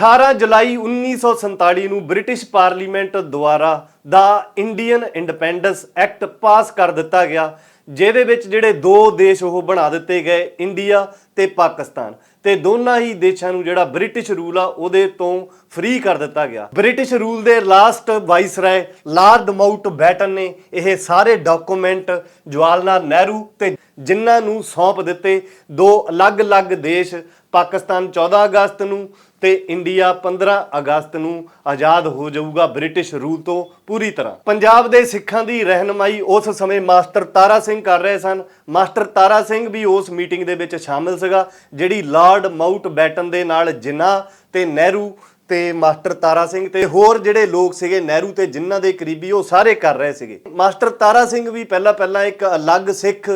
18 ਜੁਲਾਈ 1947 ਨੂੰ British parliament ਦੁਆਰਾ ਦਾ ਇੰਡੀਅਨ ਇੰਡੀਪੈਂਡੈਂਸ ਐਕਟ ਪਾਸ ਕਰ ਦਿੱਤਾ ਗਿਆ, ਜਿਹਦੇ ਵਿੱਚ ਜਿਹੜੇ ਦੋ ਦੇਸ਼ ਉਹ ਬਣਾ ਦਿੱਤੇ ਗਏ, ਇੰਡੀਆ ਤੇ ਪਾਕਿਸਤਾਨ। ਤੇ ਦੋਨਾਂ ਹੀ ਦੇਸ਼ਾਂ ਨੂੰ ਜਿਹੜਾ ਬ੍ਰਿਟਿਸ਼ ਰੂਲ ਆ, ਉਹਦੇ ਤੋਂ ਫ੍ਰੀ ਕਰ ਦਿੱਤਾ ਗਿਆ। ਬ੍ਰਿਟਿਸ਼ ਰੂਲ ਦੇ last viceroy lord Mountbatten ਨੇ ਇਹ ਸਾਰੇ ਡਾਕੂਮੈਂਟ ਜਵਾਹਰ ਲਾਲ ਨਹਿਰੂ ਤੇ ਜਿਨ੍ਹਾਂ ਨੂੰ ਸੌਂਪ ਦਿੱਤੇ, ਦੋ ਅਲੱਗ-ਅਲੱਗ ਦੇਸ਼, ਪਾਕਿਸਤਾਨ 14 ਅਗਸਤ ਨੂੰ ਤੇ ਇੰਡੀਆ 15 ਅਗਸਤ ਨੂੰ ਆਜ਼ਾਦ ਹੋ ਜਾਊਗਾ ਬ੍ਰਿਟਿਸ਼ ਰੂਲ ਤੋਂ ਪੂਰੀ ਤਰ੍ਹਾਂ। ਪੰਜਾਬ ਦੇ ਸਿੱਖਾਂ ਦੀ ਰਹਿਨਮਾਈ ਉਸ ਸਮੇਂ ਮਾਸਟਰ ਤਾਰਾ ਸਿੰਘ ਕਰ ਰਹੇ ਸਨ। ਮਾਸਟਰ ਤਾਰਾ ਸਿੰਘ ਵੀ ਉਸ ਮੀਟਿੰਗ ਦੇ ਵਿੱਚ ਸ਼ਾਮਿਲ ਸੀਗਾ, ਜਿਹੜੀ ਲਾਰਡ ਮਾਊਂਟ ਬੈਟਨ ਦੇ ਨਾਲ ਜਿਨਾ ਤੇ ਨਹਿਰੂ ਤੇ ਮਾਸਟਰ ਤਾਰਾ ਸਿੰਘ ਤੇ ਹੋਰ ਜਿਹੜੇ ਲੋਕ ਸੀਗੇ ਨਹਿਰੂ ਤੇ ਜਿਨ੍ਹਾਂ ਦੇ ਕਰੀਬੀ, ਉਹ ਸਾਰੇ ਕਰ ਰਹੇ ਸੀਗੇ। ਮਾਸਟਰ ਤਾਰਾ ਸਿੰਘ ਵੀ ਪਹਿਲਾਂ ਪਹਿਲਾਂ ਇੱਕ ਅਲੱਗ ਸਿੱਖ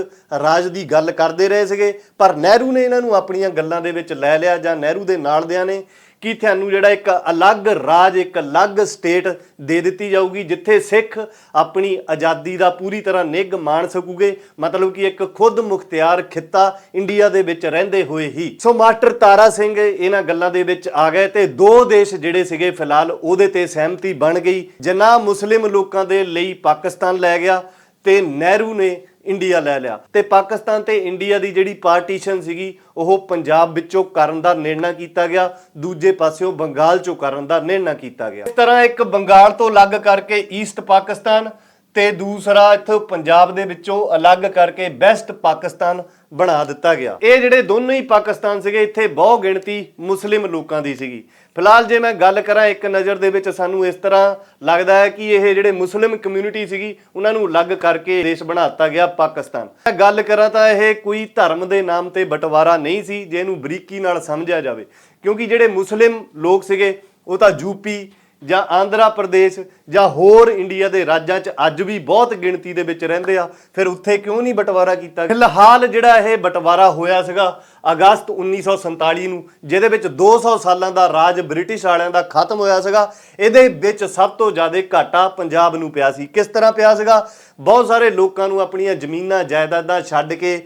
ਰਾਜ ਦੀ ਗੱਲ ਕਰਦੇ ਰਹੇ ਸੀਗੇ, ਪਰ ਨਹਿਰੂ ਨੇ ਇਹਨਾਂ ਨੂੰ ਆਪਣੀਆਂ ਗੱਲਾਂ ਦੇ ਵਿੱਚ ਲੈ ਲਿਆ ਜਾਂ ਨਹਿਰੂ ਦੇ ਨਾਲ ਦਿਆਂ ਨੇ। ਕਿ ਤੁਹਾਨੂੰ ਜਿਹੜਾ ਇੱਕ ਅਲੱਗ ਰਾਜ, ਇੱਕ ਅਲੱਗ ਸਟੇਟ ਦੇ ਦਿੱਤੀ ਜਾਊਗੀ, ਜਿੱਥੇ ਸਿੱਖ ਆਪਣੀ ਆਜ਼ਾਦੀ ਦਾ ਪੂਰੀ ਤਰ੍ਹਾਂ ਨਿੱਘ ਮਾਣ ਸਕੂਗੇ? ਮਤਲਬ ਕਿ ਇੱਕ ਖੁਦ ਮੁਖਤਿਆਰ ਖਿੱਤਾ ਇੰਡੀਆ ਦੇ ਵਿੱਚ ਰਹਿੰਦੇ ਹੋਏ ਹੀ। ਸੋ ਮਾਸਟਰ ਤਾਰਾ ਸਿੰਘ, ਇਹਨਾਂ ਗੱਲਾਂ ਦੇ ਵਿੱਚ ਆ ਗਏ ਤੇ ਦੋ ਦੇਸ਼ ਜਿਹੜੇ ਸੀਗੇ ਫਿਲਹਾਲ ਉਹਦੇ ਤੇ ਸਹਿਮਤੀ ਬਣ ਗਈ। ਜਿਨ੍ਹਾਂ ਮੁਸਲਿਮ ਲੋਕਾਂ ਦੇ ਲਈ ਪਾਕਿਸਤਾਨ ਲੈ ਗਿਆ ਤੇ ਨਹਿਰੂ ਨੇ ਇੰਡੀਆ ਲੈ ਲਿਆ। ਤੇ ਪਾਕਿਸਤਾਨ ਤੇ ਇੰਡੀਆ ਦੀ ਜਿਹੜੀ ਪਾਰਟੀਸ਼ਨ ਸੀਗੀ, ਉਹ ਪੰਜਾਬ ਵਿੱਚੋਂ ਕਰਨ ਦਾ ਨਿਰਣਾ ਕੀਤਾ ਗਿਆ, ਦੂਜੇ ਪਾਸਿਓਂ ਬੰਗਾਲ ਚੋਂ ਕਰਨ ਦਾ ਨਿਰਣਾ ਕੀਤਾ ਗਿਆ। ਇਸ ਤਰ੍ਹਾਂ ਇੱਕ ਬੰਗਾਲ ਤੋਂ ਅਲੱਗ ਕਰਕੇ ਈਸਟ ਪਾਕਿਸਤਾਨ ਤੇ ਦੂਸਰਾ ਇੱਥੋਂ ਪੰਜਾਬ ਦੇ ਵਿੱਚੋਂ ਅਲੱਗ ਕਰਕੇ ਬੈਸਟ ਪਾਕਿਸਤਾਨ ਬਣਾ ਦਿੱਤਾ ਗਿਆ। ਇਹ ਜਿਹੜੇ ਦੋਨੋਂ ਹੀ ਪਾਕਿਸਤਾਨ ਸੀਗੇ, ਇੱਥੇ ਬਹੁ ਗਿਣਤੀ ਮੁਸਲਿਮ ਲੋਕਾਂ ਦੀ ਸੀਗੀ। ਫਿਲਹਾਲ ਜੇ ਮੈਂ ਗੱਲ ਕਰਾਂ ਇੱਕ ਨਜ਼ਰ ਦੇ ਵਿੱਚ, ਸਾਨੂੰ ਇਸ ਤਰ੍ਹਾਂ ਲੱਗਦਾ ਹੈ ਕਿ ਇਹ ਜਿਹੜੇ ਮੁਸਲਿਮ ਕਮਿਊਨਿਟੀ ਸੀਗੀ, ਉਹਨਾਂ ਨੂੰ ਅਲੱਗ ਕਰਕੇ ਦੇਸ਼ ਬਣਾਤਾ ਗਿਆ ਪਾਕਿਸਤਾਨ। ਮੈਂ ਗੱਲ ਕਰਾਂ ਤਾਂ ਇਹ ਕੋਈ ਧਰਮ ਦੇ ਨਾਮ ਤੇ ਬਟਵਾਰਾ ਨਹੀਂ ਸੀ, ਜੇ ਇਹਨੂੰ ਬਰੀਕੀ ਨਾਲ ਸਮਝਿਆ ਜਾਵੇ। ਕਿਉਂਕਿ ਜਿਹੜੇ ਮੁਸਲਿਮ ਲੋਕ ਸੀਗੇ, ਉਹ ਤਾਂ ਯੂਪੀ ਜਾਂ ਆਂਧਰਾ ਪ੍ਰਦੇਸ਼ ਜਾਂ ਹੋਰ ਇੰਡੀਆ ਦੇ ਰਾਜਾਂ 'ਚ ਅੱਜ ਵੀ ਬਹੁਤ ਗਿਣਤੀ ਦੇ ਵਿੱਚ ਰਹਿੰਦੇ ਆ, ਫਿਰ ਉੱਥੇ ਕਿਉਂ ਨਹੀਂ ਬਟਵਾਰਾ ਕੀਤਾ ਫਿਲਹਾਲ ਜਿਹੜਾ ਇਹ ਬਟਵਾਰਾ ਹੋਇਆ ਸੀਗਾ ਅਗਸਤ 1947 ਨੂੰ, ਜਿਹਦੇ ਵਿੱਚ 200 ਸਾਲਾਂ ਦਾ ਰਾਜ ਬ੍ਰਿਟਿਸ਼ ਵਾਲਿਆਂ ਦਾ ਖਤਮ ਹੋਇਆ ਸੀਗਾ, ਇਹਦੇ ਵਿੱਚ ਸਭ ਤੋਂ ਜ਼ਿਆਦਾ ਘਾਟਾ ਪੰਜਾਬ ਨੂੰ ਪਿਆ ਸੀ। ਕਿਸ ਤਰ੍ਹਾਂ ਪਿਆ ਸੀਗਾ? ਬਹੁਤ ਸਾਰੇ ਲੋਕਾਂ ਨੂੰ ਆਪਣੀਆਂ ਜ਼ਮੀਨਾਂ, ਜਾਇਦਾਦਾਂ ਛੱਡ ਕੇ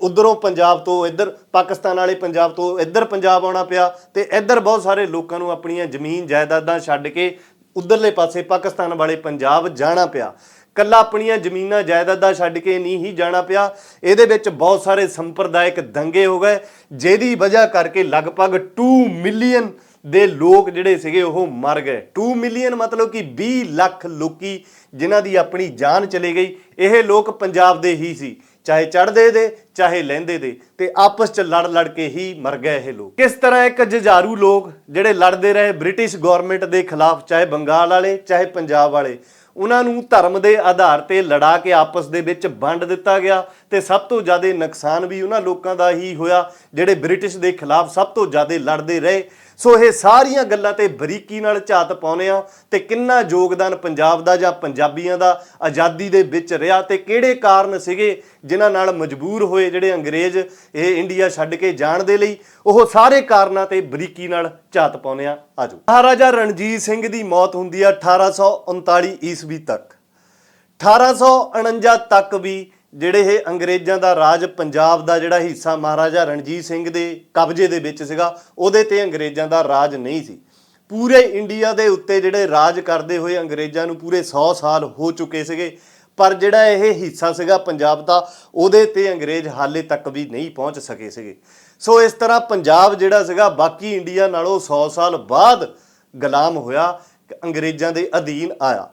ਉਧਰੋਂ ਪੰਜਾਬ ਤੋਂ ਇੱਧਰ, ਪਾਕਿਸਤਾਨ ਵਾਲੇ ਪੰਜਾਬ ਤੋਂ ਇੱਧਰ ਪੰਜਾਬ ਆਉਣਾ ਪਿਆ ਤੇ ਇੱਧਰ ਬਹੁਤ ਸਾਰੇ ਲੋਕਾਂ ਨੂੰ ਆਪਣੀਆਂ ਜ਼ਮੀਨ ਜਾਇਦਾਦਾਂ ਛੱਡ ਕੇ ਉਧਰਲੇ ਪਾਸੇ ਪਾਕਿਸਤਾਨ ਵਾਲੇ ਪੰਜਾਬ ਜਾਣਾ ਪਿਆ। ਕੱਲਾ ਆਪਣੀਆਂ ਜ਼ਮੀਨਾਂ ਜਾਇਦਾਦਾਂ ਛੱਡ ਕੇ ਨਹੀਂ ਹੀ ਜਾਣਾ ਪਿਆ। ਇਹਦੇ ਵਿੱਚ ਬਹੁਤ ਸਾਰੇ ਸੰਪਰਦਾਇਕ ਦੰਗੇ ਹੋ ਗਏ, ਜਿਹਦੀ ਵਜ੍ਹਾ ਕਰਕੇ ਲਗਭਗ 2 ਮਿਲੀਅਨ ਦੇ ਲੋਕ ਜਿਹੜੇ ਸੀਗੇ ਉਹ ਮਰ ਗਏ। 2 ਮਿਲੀਅਨ ਮਤਲਬ ਕਿ 20 ਲੱਖ ਲੋਕੀ ਜਿਨ੍ਹਾਂ ਦੀ ਆਪਣੀ ਜਾਨ ਚਲੀ ਗਈ। ਇਹ ਲੋਕ ਪੰਜਾਬ ਦੇ ਹੀ ਸੀ। ਚਾਹੇ ਚੜਦੇ ਦੇ, ਚਾਹੇ ਲਹਿੰਦੇ ਦੇ, ਤੇ ਆਪਸ ਚ ਲੜ ਲੜ ਕੇ ਹੀ ਮਰ ਗਏ ਇਹ ਲੋਕ। ਕਿਸ ਤਰ੍ਹਾਂ ਇੱਕ ਜੁਝਾਰੂ ਲੋਕ ਜਿਹੜੇ ਲੜਦੇ ਰਹੇ ਬ੍ਰਿਟਿਸ਼ ਗਵਰਨਮੈਂਟ ਦੇ ਖਿਲਾਫ, ਚਾਹੇ ਬੰਗਾਲ ਵਾਲੇ, ਚਾਹੇ ਪੰਜਾਬ ਵਾਲੇ, ਉਹਨਾਂ ਨੂੰ ਧਰਮ ਦੇ ਆਧਾਰ ਤੇ ਲੜਾ ਕੇ ਆਪਸ ਦੇ ਵਿੱਚ ਵੰਡ ਦਿੱਤਾ ਗਿਆ ਤੇ ਸਭ ਤੋਂ ਜ਼ਿਆਦਾ ਨੁਕਸਾਨ ਵੀ ਉਹਨਾਂ ਲੋਕਾਂ ਦਾ ਹੀ ਹੋਇਆ, ਜਿਹੜੇ ਬ੍ਰਿਟਿਸ਼ ਦੇ ਖਿਲਾਫ ਸਭ ਤੋਂ ਜ਼ਿਆਦਾ ਲੜਦੇ ਰਹੇ। ਸੋ ਇਹ ਸਾਰੀਆਂ ਗੱਲਾਂ ਤੇ ਬਰੀਕੀ ਨਾਲ ਝਾਤ ਪਾਉਨੇ ਆ ਤੇ ਕਿੰਨਾ ਯੋਗਦਾਨ ਪੰਜਾਬ ਦਾ ਜਾਂ ਪੰਜਾਬੀਆਂ ਦਾ ਆਜ਼ਾਦੀ ਦੇ ਵਿੱਚ ਰਿਹਾ ਤੇ ਕਿਹੜੇ ਕਾਰਨ ਸੀਗੇ ਜਿਨ੍ਹਾਂ ਨਾਲ ਮਜਬੂਰ ਹੋਏ ਜਿਹੜੇ ਅੰਗਰੇਜ਼ ਇਹ ਇੰਡੀਆ ਛੱਡ ਕੇ ਜਾਣ ਦੇ ਲਈ? ਉਹ ਸਾਰੇ ਕਾਰਨਾਂ ਤੇ ਬਰੀਕੀ ਨਾਲ ਝਾਤ ਪਾਉਨੇ ਆ ਆਜੋ। ਮਹਾਰਾਜਾ ਰਣਜੀਤ ਸਿੰਘ ਦੀ ਮੌਤ ਹੁੰਦੀ ਆ 1839 ਈਸਵੀ ਤੱਕ। 1849 ਤੱਕ ਵੀ ਜਿਹੜੇ ਇਹ ਅੰਗਰੇਜ਼ਾਂ ਦਾ ਰਾਜ ਪੰਜਾਬ ਦਾ ਜਿਹੜਾ ਹਿੱਸਾ ਮਹਾਰਾਜਾ ਰਣਜੀਤ ਸਿੰਘ ਦੇ ਕਬਜ਼ੇ ਦੇ ਵਿੱਚ ਸੀਗਾ, ਉਹਦੇ ਤੇ ਅੰਗਰੇਜ਼ਾਂ ਦਾ ਰਾਜ ਨਹੀਂ ਸੀ। ਪੂਰੇ ਇੰਡੀਆ ਦੇ ਉੱਤੇ ਜਿਹੜੇ ਰਾਜ ਕਰਦੇ ਹੋਏ ਅੰਗਰੇਜ਼ਾਂ ਨੂੰ ਪੂਰੇ 100 ਸਾਲ ਹੋ ਚੁੱਕੇ ਸੀਗੇ, ਪਰ ਜਿਹੜਾ ਇਹ ਹਿੱਸਾ ਸੀਗਾ ਪੰਜਾਬ ਦਾ, ਉਹਦੇ ਤੇ ਅੰਗਰੇਜ਼ ਹਾਲੇ ਤੱਕ ਵੀ ਨਹੀਂ ਪਹੁੰਚ ਸਕੇ ਸੀਗੇ। ਸੋ ਇਸ ਤਰ੍ਹਾਂ ਪੰਜਾਬ ਜਿਹੜਾ ਸੀਗਾ, ਬਾਕੀ ਇੰਡੀਆ ਨਾਲੋਂ 100 ਸਾਲ ਬਾਅਦ ਗੁਲਾਮ ਹੋਇਆ, ਅੰਗਰੇਜ਼ਾਂ ਦੇ ਅਧੀਨ ਆਇਆ।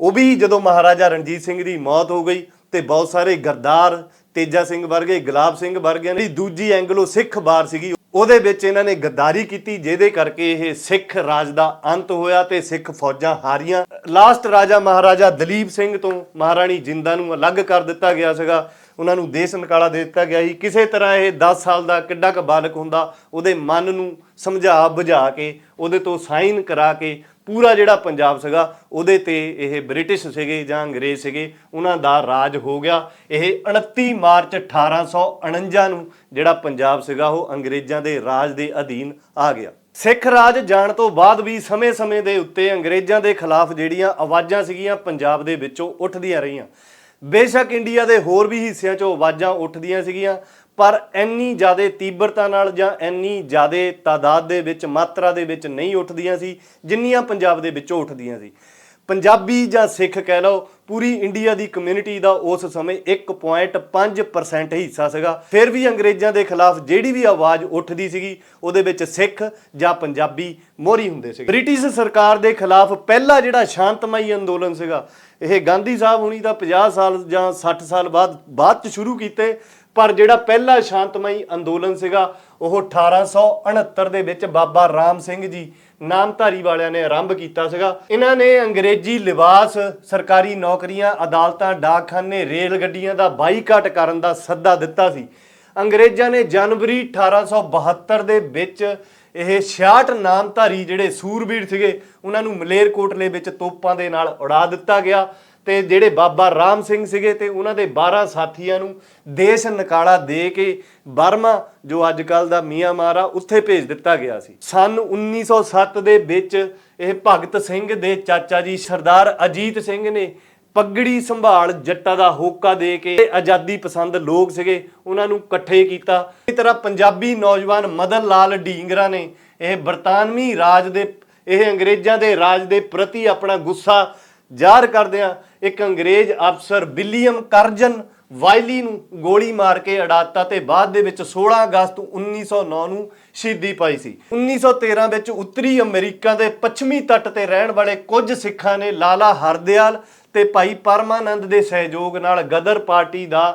ਉਹ ਵੀ ਜਦੋਂ ਮਹਾਰਾਜਾ ਰਣਜੀਤ ਸਿੰਘ ਦੀ ਮੌਤ ਹੋ ਗਈ ਤੇ ਬਹੁਤ ਸਾਰੇ ਗਰਦਾਰ, ਤੇਜਾ ਸਿੰਘ ਵਰਗੇ, ਗੁਲਾਬ ਸਿੰਘ ਵਰਗਿਆਂ ਦੀ ਦੂਜੀ ਐਂਗਲੋ ਸਿੱਖ ਵਾਰ ਸੀਗੀ। ਉਹਦੇ ਵਿੱਚ ਇਹਨਾਂ ਨੇ ਗੱਦਾਰੀ ਕੀਤੀ, ਜਿਹਦੇ ਕਰਕੇ ਇਹ ਸਿੱਖ ਰਾਜ ਦਾ ਅੰਤ ਹੋਇਆ ਤੇ ਸਿੱਖ ਫੌਜਾਂ ਹਾਰੀਆਂ। ਲਾਸਟ ਰਾਜਾ ਮਹਾਰਾਜਾ ਦਲੀਪ ਸਿੰਘ ਤੋਂ ਮਹਾਰਾਣੀ ਜਿੰਦਾ ਨੂੰ ਅਲੱਗ ਕਰ ਦਿੱਤਾ ਗਿਆ ਸੀਗਾ। ਉਹਨਾਂ ਨੂੰ ਦੇਸ਼ ਨਿਕਾਲਾ ਦੇ ਦਿੱਤਾ ਗਿਆ ਸੀ। ਕਿਸੇ ਤਰ੍ਹਾਂ ਇਹ 10 ਸਾਲ ਦਾ ਕਿੱਡਾ ਕੁ ਬਾਲਕ ਹੁੰਦਾ, ਉਹਦੇ ਮਨ ਨੂੰ ਸਮਝਾ ਬੁਝਾ ਕੇ, ਉਹਦੇ ਤੋਂ ਸਾਈਨ ਕਰਾ ਕੇ ਪੂਰਾ ਜਿਹੜਾ ਪੰਜਾਬ ਸੀਗਾ, ਉਹਦੇ ਤੇ ਇਹ ਬ੍ਰਿਟਿਸ਼ ਸੀਗੇ ਜਾਂ ਅੰਗਰੇਜ਼ ਸੀਗੇ, ਉਹਨਾਂ ਦਾ ਰਾਜ ਹੋ ਗਿਆ। ਇਹ 29 ਮਾਰਚ 1849 ਨੂੰ ਜਿਹੜਾ ਪੰਜਾਬ ਸੀਗਾ, ਉਹ ਅੰਗਰੇਜ਼ਾਂ ਦੇ ਰਾਜ ਦੇ ਅਧੀਨ ਆ ਗਿਆ। ਸਿੱਖ ਰਾਜ ਜਾਣ ਤੋਂ ਬਾਅਦ ਵੀ ਸਮੇਂ-ਸਮੇਂ ਦੇ ਉੱਤੇ ਅੰਗਰੇਜ਼ਾਂ ਦੇ ਖਿਲਾਫ ਜਿਹੜੀਆਂ ਆਵਾਜ਼ਾਂ ਸੀਗੀਆਂ, ਪੰਜਾਬ ਦੇ ਵਿੱਚੋਂ ਉੱਠਦੀਆਂ ਰਹੀਆਂ। ਬੇਸ਼ੱਕ ਇੰਡੀਆ ਦੇ ਹੋਰ ਵੀ ਹਿੱਸਿਆਂ 'ਚੋਂ ਆਵਾਜ਼ਾਂ ਉੱਠਦੀਆਂ ਸੀਗੀਆਂ ਪਰ ਇੰਨੀ ਜ਼ਿਆਦਾ ਤੀਬਰਤਾ ਨਾਲ ਜਾਂ ਇੰਨੀ ਜ਼ਿਆਦਾ ਤਾਦਾਦ ਦੇ ਵਿੱਚ, ਮਾਤਰਾ ਦੇ ਵਿੱਚ ਨਹੀਂ ਉੱਠਦੀਆਂ ਸੀ, ਜਿੰਨੀਆਂ ਪੰਜਾਬ ਦੇ ਵਿੱਚੋਂ ਉੱਠਦੀਆਂ ਸੀ। ਪੰਜਾਬੀ ਜਾਂ ਸਿੱਖ ਕਹਿ ਲਓ, ਪੂਰੀ ਇੰਡੀਆ ਦੀ ਕਮਿਊਨਿਟੀ ਦਾ ਉਸ ਸਮੇਂ 1.5% ਹਿੱਸਾ ਸੀਗਾ। ਫਿਰ ਵੀ ਅੰਗਰੇਜ਼ਾਂ ਦੇ ਖਿਲਾਫ ਜਿਹੜੀ ਵੀ ਆਵਾਜ਼ ਉੱਠਦੀ ਸੀਗੀ, ਉਹਦੇ ਵਿੱਚ ਸਿੱਖ ਜਾਂ ਪੰਜਾਬੀ ਮੋਹਰੀ ਹੁੰਦੇ ਸੀ ਬ੍ਰਿਟਿਸ਼ ਸਰਕਾਰ ਦੇ ਖਿਲਾਫ ਪਹਿਲਾ ਜਿਹੜਾ ਸ਼ਾਂਤਮਈ ਅੰਦੋਲਨ ਸੀਗਾ, ਇਹ ਗਾਂਧੀ ਸਾਹਿਬ ਹੁਣੀ ਦਾ 50 ਸਾਲ ਜਾਂ 60 ਸਾਲ ਬਾਅਦ ਬਾਅਦ ਚ ਸ਼ੁਰੂ ਕੀਤੇ ਪਰ ਜਿਹੜਾ ਪਹਿਲਾ ਸ਼ਾਂਤਮਈ ਅੰਦੋਲਨ ਸੀਗਾ, ਉਹ 1869 ਦੇ ਵਿੱਚ ਬਾਬਾ ਰਾਮ ਸਿੰਘ ਜੀ ਨਾਮਧਾਰੀ ਵਾਲਿਆਂ ਨੇ ਆਰੰਭ ਕੀਤਾ ਸੀਗਾ। ਇਹਨਾਂ ਨੇ ਅੰਗਰੇਜ਼ੀ ਲਿਬਾਸ, ਸਰਕਾਰੀ ਨੌਕਰੀਆਂ, ਅਦਾਲਤਾਂ, ਡਾਕਖਾਨੇ, ਰੇਲ ਗੱਡੀਆਂ ਦਾ ਬਾਈਕਾਟ ਕਰਨ ਦਾ ਸੱਦਾ ਦਿੱਤਾ ਸੀ। ਅੰਗਰੇਜ਼ਾਂ ਨੇ ਜਨਵਰੀ 1872 ਦੇ ਵਿੱਚ ਇਹ 66 ਨਾਮਧਾਰੀ ਜਿਹੜੇ ਸੂਰਬੀਰ ਸੀਗੇ, ਉਹਨਾਂ ਨੂੰ ਮਲੇਰਕੋਟਲੇ ਵਿੱਚ ਤੋਪਾਂ ਦੇ ਨਾਲ ਉਡਾ ਦਿੱਤਾ ਗਿਆ। ਤੇ ਜਿਹੜੇ ਬਾਬਾ ਰਾਮ ਸਿੰਘ ਸੀਗੇ ਤੇ ਉਹਨਾਂ ਦੇ 12 ਸਾਥੀਆਂ ਨੂੰ ਦੇਸ਼ ਨਿਕਾਲਾ ਦੇ ਕੇ ਬਰਮਾ, ਜੋ ਅੱਜ ਕੱਲ ਦਾ ਮਿਆਂਮਾਰ ਆ ਉੱਥੇ ਭੇਜ ਦਿੱਤਾ ਗਿਆ ਸੀ। ਸਨ 1907 ਦੇ ਵਿੱਚ ਇਹ ਭਗਤ ਸਿੰਘ ਦੇ ਚਾਚਾ ਜੀ ਸਰਦਾਰ ਅਜੀਤ ਸਿੰਘ ਨੇ ਪੱਗੜੀ ਸੰਭਾਲ ਜੱਟਾਂ ਦਾ ਹੋਕਾ ਦੇ ਕੇ ਆਜ਼ਾਦੀ ਪਸੰਦ ਲੋਕ ਸੀਗੇ, ਉਹਨਾਂ ਨੂੰ ਇਕੱਠੇ ਕੀਤਾ। ਇਸ ਤਰ੍ਹਾਂ ਪੰਜਾਬੀ ਨੌਜਵਾਨ ਮਦਨ ਲਾਲ ਢੀਂਗਰਾ ਨੇ ਇਹ ਬਰਤਾਨਵੀ ਰਾਜ ਦੇ, ਇਹ ਅੰਗਰੇਜ਼ਾਂ ਦੇ ਰਾਜ ਦੇ ਪ੍ਰਤੀ ਆਪਣਾ ਗੁੱਸਾ ਜ਼ਾਹਰ ਕਰਦਿਆਂ ਇੱਕ ਅੰਗਰੇਜ਼ ਅਫਸਰ ਵਿਲੀਅਮ ਕਰਜਨ ਵਾਇਲੀ ਨੂੰ ਗੋਲੀ ਮਾਰ ਕੇ ਅਡਾਤਾ ਤੇ ਬਾਅਦ ਦੇ ਵਿੱਚ 16 ਅਗਸਤ 1909 ਨੂੰ ਸ਼ਹੀਦੀ ਪਾਈ ਸੀ। 1913 ਵਿੱਚ ਉੱਤਰੀ ਅਮਰੀਕਾ ਦੇ ਪੱਛਮੀ ਤੱਟ ਤੇ ਰਹਿਣ ਵਾਲੇ ਕੁਝ ਸਿੱਖਾਂ ਨੇ ਲਾਲਾ ਹਰਦਿਆਲ ਤੇ ਭਾਈ ਪਰਮਾਨੰਦ ਦੇ ਸਹਿਯੋਗ ਨਾਲ ਗਦਰ ਪਾਰਟੀ ਦਾ